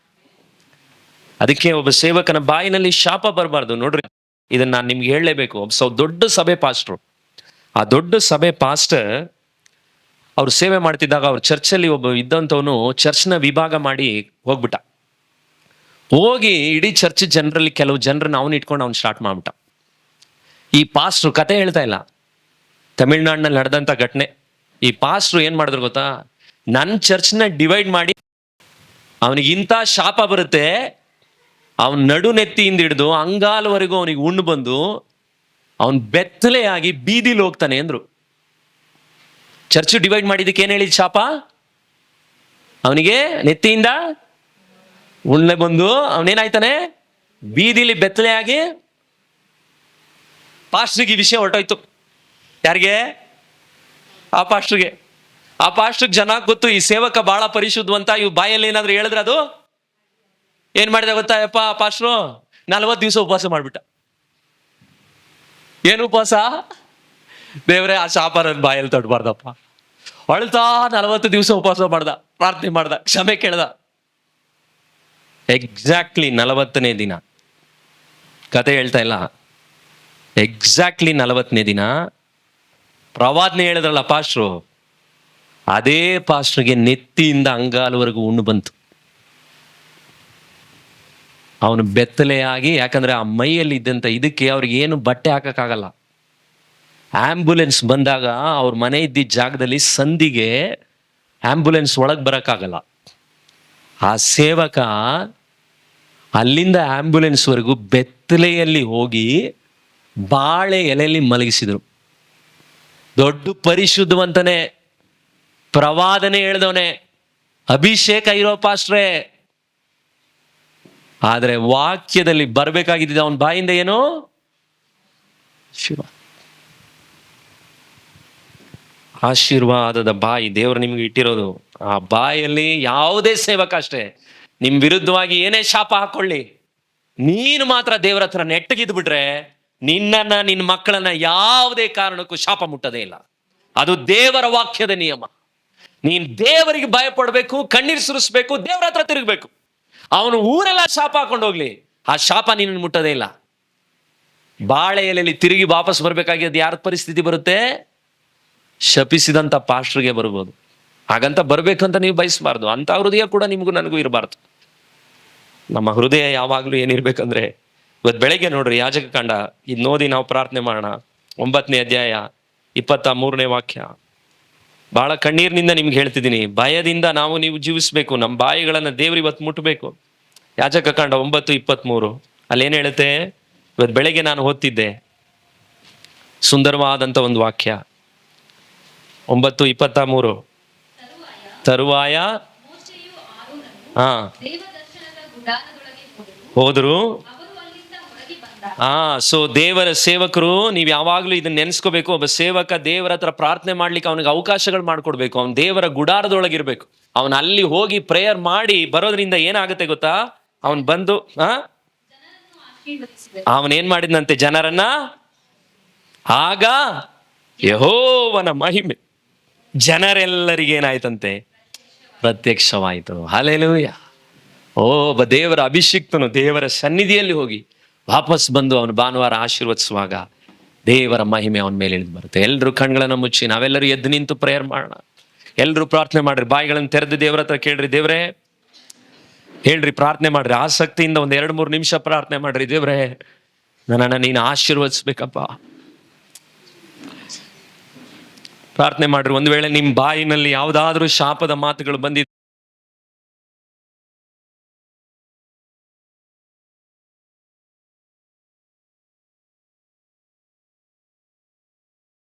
ಅದಕ್ಕೆ ಒಬ್ಬ ಸೇವಕನ ಬಾಯಿನಲ್ಲಿ ಶಾಪ ಬರಬಾರ್ದು. ನೋಡ್ರಿ, ಇದನ್ನ ನಾನು ನಿಮ್ಗೆ ಹೇಳಲೇಬೇಕು. ಒಬ್ಬ ದೊಡ್ಡ ಸಭೆ ಪಾಸ್ಟ್ರು ಆ ದೊಡ್ಡ ಸಭೆ ಪಾಸ್ಟರ್ ಅವ್ರು ಸೇವೆ ಮಾಡ್ತಿದ್ದಾಗ ಅವ್ರ ಚರ್ಚಲ್ಲಿ ಒಬ್ಬ ಇದ್ದಂಥವನು ಚರ್ಚ್ನ ವಿಭಾಗ ಮಾಡಿ ಹೋಗ್ಬಿಟ್ಟ. ಹೋಗಿ ಇಡೀ ಚರ್ಚ್ ಜನರಲ್ಲಿ ಕೆಲವು ಜನರನ್ನ ಅವನು ಇಟ್ಕೊಂಡು ಅವ್ನು ಸ್ಟಾರ್ಟ್ ಮಾಡ್ಬಿಟ್ಟ. ಈ ಪಾಸ್ಟ್ರು ಕತೆ ಹೇಳ್ತಾ ಇಲ್ಲ. ತಮಿಳ್ನಾಡಿನಲ್ಲಿ ನಡೆದಂಥ ಘಟನೆ. ಈ ಪಾಸ್ಟ್ರು ಏನು ಮಾಡಿದ್ರು ಗೊತ್ತಾ? ನನ್ನ ಚರ್ಚ್ನ ಡಿವೈಡ್ ಮಾಡಿ ಅವನಿಗೆ ಇಂಥ ಶಾಪ ಬರುತ್ತೆ, ಅವನ ನಡು ನೆತ್ತಿಯಿಂದ ಹಿಡಿದು ಅಂಗಾಲವರೆಗೂ ಅವನಿಗೆ ಉಣ್ಣು ಬಂದು ಅವನು ಬೆತ್ತಲೆಯಾಗಿ ಬೀದಿಲಿ ಹೋಗ್ತಾನೆ ಅಂದ್ರು. ಚರ್ಚ್ ಡಿವೈಡ್ ಮಾಡಿದ್ದಕ್ಕೆ ಏನು ಹೇಳಿದ ಶಾಪ? ಅವನಿಗೆ ನೆತ್ತಿಯಿಂದ ಉಣ್ಣೆ ಬಂದು ಅವನೇನಾಯ್ತಾನೆ? ಬೀದಿಲಿ ಬೆತ್ತಲೆಯಾಗಿ ಪಾಸ್ಟ್ರಿಗೆ ಈ ವಿಷಯ ಹೊರಟೋಯ್ತು. ಯಾರಿಗೆ? ಆ ಪಾಸ್ಟ್ರಿಗೆ. ಆ ಪಾಸ್ಟ್ರಿಗೆ ಜನ ಗೊತ್ತು, ಈ ಸೇವಕ ಬಹಳ ಪರಿಶುದ್ಧವಂತ ಇವ್ ಬಾಯಲ್ಲಿ ಏನಾದ್ರು ಹೇಳಿದ್ರೆ ಅದು ಏನ್ ಮಾಡಿದ ಗೊತ್ತಾ? ಯಪ್ಪ, ಪಾಸ್ಟ್ರು, ನಲ್ವತ್ತು ದಿವಸ ಉಪವಾಸ ಮಾಡ್ಬಿಟ್ಟ. ಏನು ಉಪವಾಸ? ದೇವ್ರೆ, ಆ ಶಾಪ ಬಾಯಲ್ಲಿ ತೊಡಬಾರ್ದಪ್ಪ. ಅಳ್ತಾ ನಲವತ್ತು ದಿವಸ ಉಪವಾಸ ಮಾಡ್ದ, ಪ್ರಾರ್ಥನೆ ಮಾಡ್ದ, ಕ್ಷಮೆ ಕೇಳ್ದ. ಎಕ್ಸಾಕ್ಟ್ಲಿ ನಲವತ್ತನೇ ದಿನ. ಕತೆ ಹೇಳ್ತಾ ಇಲ್ಲ. ಎಕ್ಸಾಕ್ಟ್ಲಿ ನಲವತ್ತನೇ ದಿನ. ಪ್ರವಾದನೆ ಹೇಳಿದ್ರಲ್ಲ ಪಾಸ್ಟ್ರು? ಅದೇ ಪಾಸ್ಟ್ರಿಗೆ ನೆತ್ತಿಯಿಂದ ಅಂಗಾಲವರೆಗೂ ಉಣ್ಣು ಬಂತು. ಅವನು ಬೆತ್ತಲೆಯಾಗಿ, ಯಾಕಂದ್ರೆ ಆ ಮೈಯಲ್ಲಿ ಇದ್ದಂತ ಇದಕ್ಕೆ ಅವ್ರಿಗೆ ಏನು ಬಟ್ಟೆ ಹಾಕಕ್ಕಾಗಲ್ಲ. ಆಂಬ್ಯುಲೆನ್ಸ್ ಬಂದಾಗ ಅವ್ರ ಮನೆ ಇದ್ದಿದ್ದ ಜಾಗದಲ್ಲಿ ಸಂಧಿಗೆ ಆಂಬ್ಯುಲೆನ್ಸ್ ಒಳಗೆ ಬರೋಕ್ಕಾಗಲ್ಲ. ಆ ಸೇವಕ ಅಲ್ಲಿಂದ ಆಂಬ್ಯುಲೆನ್ಸ್ವರೆಗೂ ಬೆತ್ತಲೆಯಲ್ಲಿ ಹೋಗಿ ಬಾಳೆ ಎಲೆಯಲ್ಲಿ ಮಲಗಿಸಿದ್ರು. ದೊಡ್ಡ ಪರಿಶುದ್ಧವಂತನೇ, ಪ್ರವಾದನೆ ಹೇಳ್ದವನೆ, ಅಭಿಷೇಕ ಇರೋ ಪಾಸ್ಟ್ರೇ. ಆದರೆ ವಾಕ್ಯದಲ್ಲಿ ಬರಬೇಕಾಗಿದ್ದ ಅವನ ಬಾಯಿಂದ ಏನು? ಶಿವ. ಆಶೀರ್ವಾದದ ಬಾಯಿ, ದೇವರು ನಿಮ್ಗೆ ಇಟ್ಟಿರೋದು. ಆ ಬಾಯಲ್ಲಿ ಯಾವುದೇ ಸೇವಕ ಅಷ್ಟೇ. ನಿಮ್ ವಿರುದ್ಧವಾಗಿ ಏನೇ ಶಾಪ ಹಾಕೊಳ್ಳಿ. ನೀನು ಮಾತ್ರ ದೇವರ ಹತ್ರ ನೆಟ್ಟಗಿದ್ಬಿಟ್ರೆ ನಿನ್ನನ್ನ ನಿನ್ನ ಮಕ್ಕಳನ್ನ ಯಾವುದೇ ಕಾರಣಕ್ಕೂ ಶಾಪ ಮುಟ್ಟದೇ ಇಲ್ಲ. ಅದು ದೇವರ ವಾಕ್ಯದ ನಿಯಮ. ನೀನ್ ದೇವರಿಗೆ ಭಯ ಪಡ್ಬೇಕು ಕಣ್ಣೀರು ಸುರಿಸ್ಬೇಕು, ದೇವರ ಹತ್ರ ತಿರುಗಬೇಕು. ಅವನು ಊರೆಲ್ಲ ಶಾಪ ಹಾಕೊಂಡು ಹೋಗ್ಲಿ. ಆ ಶಾಪ ನಿನ್ನ ಮುಟ್ಟದೇ ಇಲ್ಲ. ಬಾಳೆ ಎಲೆಯಲ್ಲಿ ತಿರುಗಿ ವಾಪಸ್ ಬರ್ಬೇಕಾಗಿದ್ದು ಯಾರ ಪರಿಸ್ಥಿತಿ ಬರುತ್ತೆ? ಶಪಿಸಿದಂಥ ಪಾಸ್ಟ್ರಿಗೆ ಬರ್ಬೋದು. ಹಾಗಂತ ಬರಬೇಕು ಅಂತ ನೀವು ಬಯಸಬಾರ್ದು. ಅಂತ ಹೃದಯ ಕೂಡ ನಿಮಗೂ ನನಗೂ ಇರಬಾರ್ದು. ನಮ್ಮ ಹೃದಯ ಯಾವಾಗಲೂ ಏನಿರ್ಬೇಕಂದ್ರೆ ಇವತ್ತು ಬೆಳಗ್ಗೆ ನೋಡ್ರಿ, ಯಾಜಕ ಕಂಡ. ಇದು ನಾವು ಪ್ರಾರ್ಥನೆ ಮಾಡೋಣ. ಒಂಬತ್ತನೇ ಅಧ್ಯಾಯ, ಇಪ್ಪತ್ತ ಮೂರನೇ ವಾಕ್ಯ. ಬಹಳ ಕಣ್ಣೀರಿನಿಂದ ನಿಮ್ಗೆ ಹೇಳ್ತಿದ್ದೀನಿ, ಭಯದಿಂದ ನಾವು ನೀವು ಜೀವಿಸ್ಬೇಕು. ನಮ್ಮ ಬಾಯಿಗಳನ್ನು ದೇವ್ರು ಇವತ್ತು ಮುಟ್ಟಬೇಕು ಯಾಜಕ ಕಂಡ ಒಂಬತ್ತು ಇಪ್ಪತ್ತ್ಮೂರು ಅಲ್ಲೇನು ಹೇಳುತ್ತೆ? ಇವತ್ತು ಬೆಳಗ್ಗೆ ನಾನು ಓದ್ತಿದ್ದೆ. ಸುಂದರವಾದಂಥ ಒಂದು ವಾಕ್ಯ. ಒಂಬತ್ತು, ಇಪ್ಪತ್ತ ಮೂರು. ತರುವಾಯ. ಹಾ ಹೋದರು. ಹಾ ಸೊ ದೇವರ ಸೇವಕರು, ನೀವು ಯಾವಾಗಲೂ ಇದನ್ನ ನೆನೆಸ್ಕೋಬೇಕು. ಒಬ್ಬ ಸೇವಕ ದೇವರ ಹತ್ರ ಪ್ರಾರ್ಥನೆ ಮಾಡ್ಲಿಕ್ಕೆ ಅವನಿಗೆ ಅವಕಾಶಗಳು ಮಾಡ್ಕೊಡ್ಬೇಕು. ಅವ್ನು ದೇವರ ಗುಡಾರದೊಳಗಿರ್ಬೇಕು. ಅವನು ಅಲ್ಲಿ ಹೋಗಿ ಪ್ರೇಯರ್ ಮಾಡಿ ಬರೋದ್ರಿಂದ ಏನಾಗುತ್ತೆ ಗೊತ್ತಾ? ಅವನ್ ಬಂದು ಹಾ ಜನರನ್ನು ಮಾಡಿದಂತೆ ಜನರನ್ನ? ಆಗ ಯಹೋವನ ಮಹಿಮೆ. ಜನರೆಲ್ಲರಿಗೆ ಏನಾಯ್ತಂತೆ ಪ್ರತ್ಯಕ್ಷವಾಯಿತು. ಹಲೆಲೂಯ ಓ, ಒಬ್ಬ ದೇವರ ಅಭಿಷಿಕ್ತನು ದೇವರ ಸನ್ನಿಧಿಯಲ್ಲಿ ಹೋಗಿ ವಾಪಸ್ ಬಂದು ಅವನು ಭಾನುವಾರ ಆಶೀರ್ವದಿಸುವಾಗ ದೇವರ ಮಹಿಮೆ ಅವನ ಮೇಲೆ ಇಳಿದು ಬರುತ್ತೆ. ಎಲ್ಲರೂ ಕಣ್ಗಳನ್ನು ಮುಚ್ಚಿ ನಾವೆಲ್ಲರೂ ಎದ್ದು ನಿಂತು ಪ್ರೇಯರ್ ಮಾಡೋಣ. ಎಲ್ಲರೂ ಪ್ರಾರ್ಥನೆ ಮಾಡ್ರಿ. ಬಾಯಿಗಳನ್ನು ತೆರೆದು ದೇವರ ಹತ್ರ ಕೇಳ್ರಿ. ದೇವ್ರೆ, ಹೇಳ್ರಿ, ಪ್ರಾರ್ಥನೆ ಮಾಡ್ರಿ. ಆಸಕ್ತಿಯಿಂದ ಒಂದು ಎರಡು ಮೂರು ನಿಮಿಷ ಪ್ರಾರ್ಥನೆ ಮಾಡ್ರಿ. ದೇವ್ರೆ, ನನ್ನನ್ನು ನೀನು ಆಶೀರ್ವದಿಸ್ಬೇಕಪ್ಪ. ಪ್ರಾರ್ಥನೆ ಮಾಡ್ರಿ. ಒಂದು ವೇಳೆ ನಿಮ್ಮ ಬಾಯಿನಲ್ಲಿ ಯಾವುದಾದ್ರೂ ಶಾಪದ ಮಾತುಗಳು ಬಂದಿದ್ದು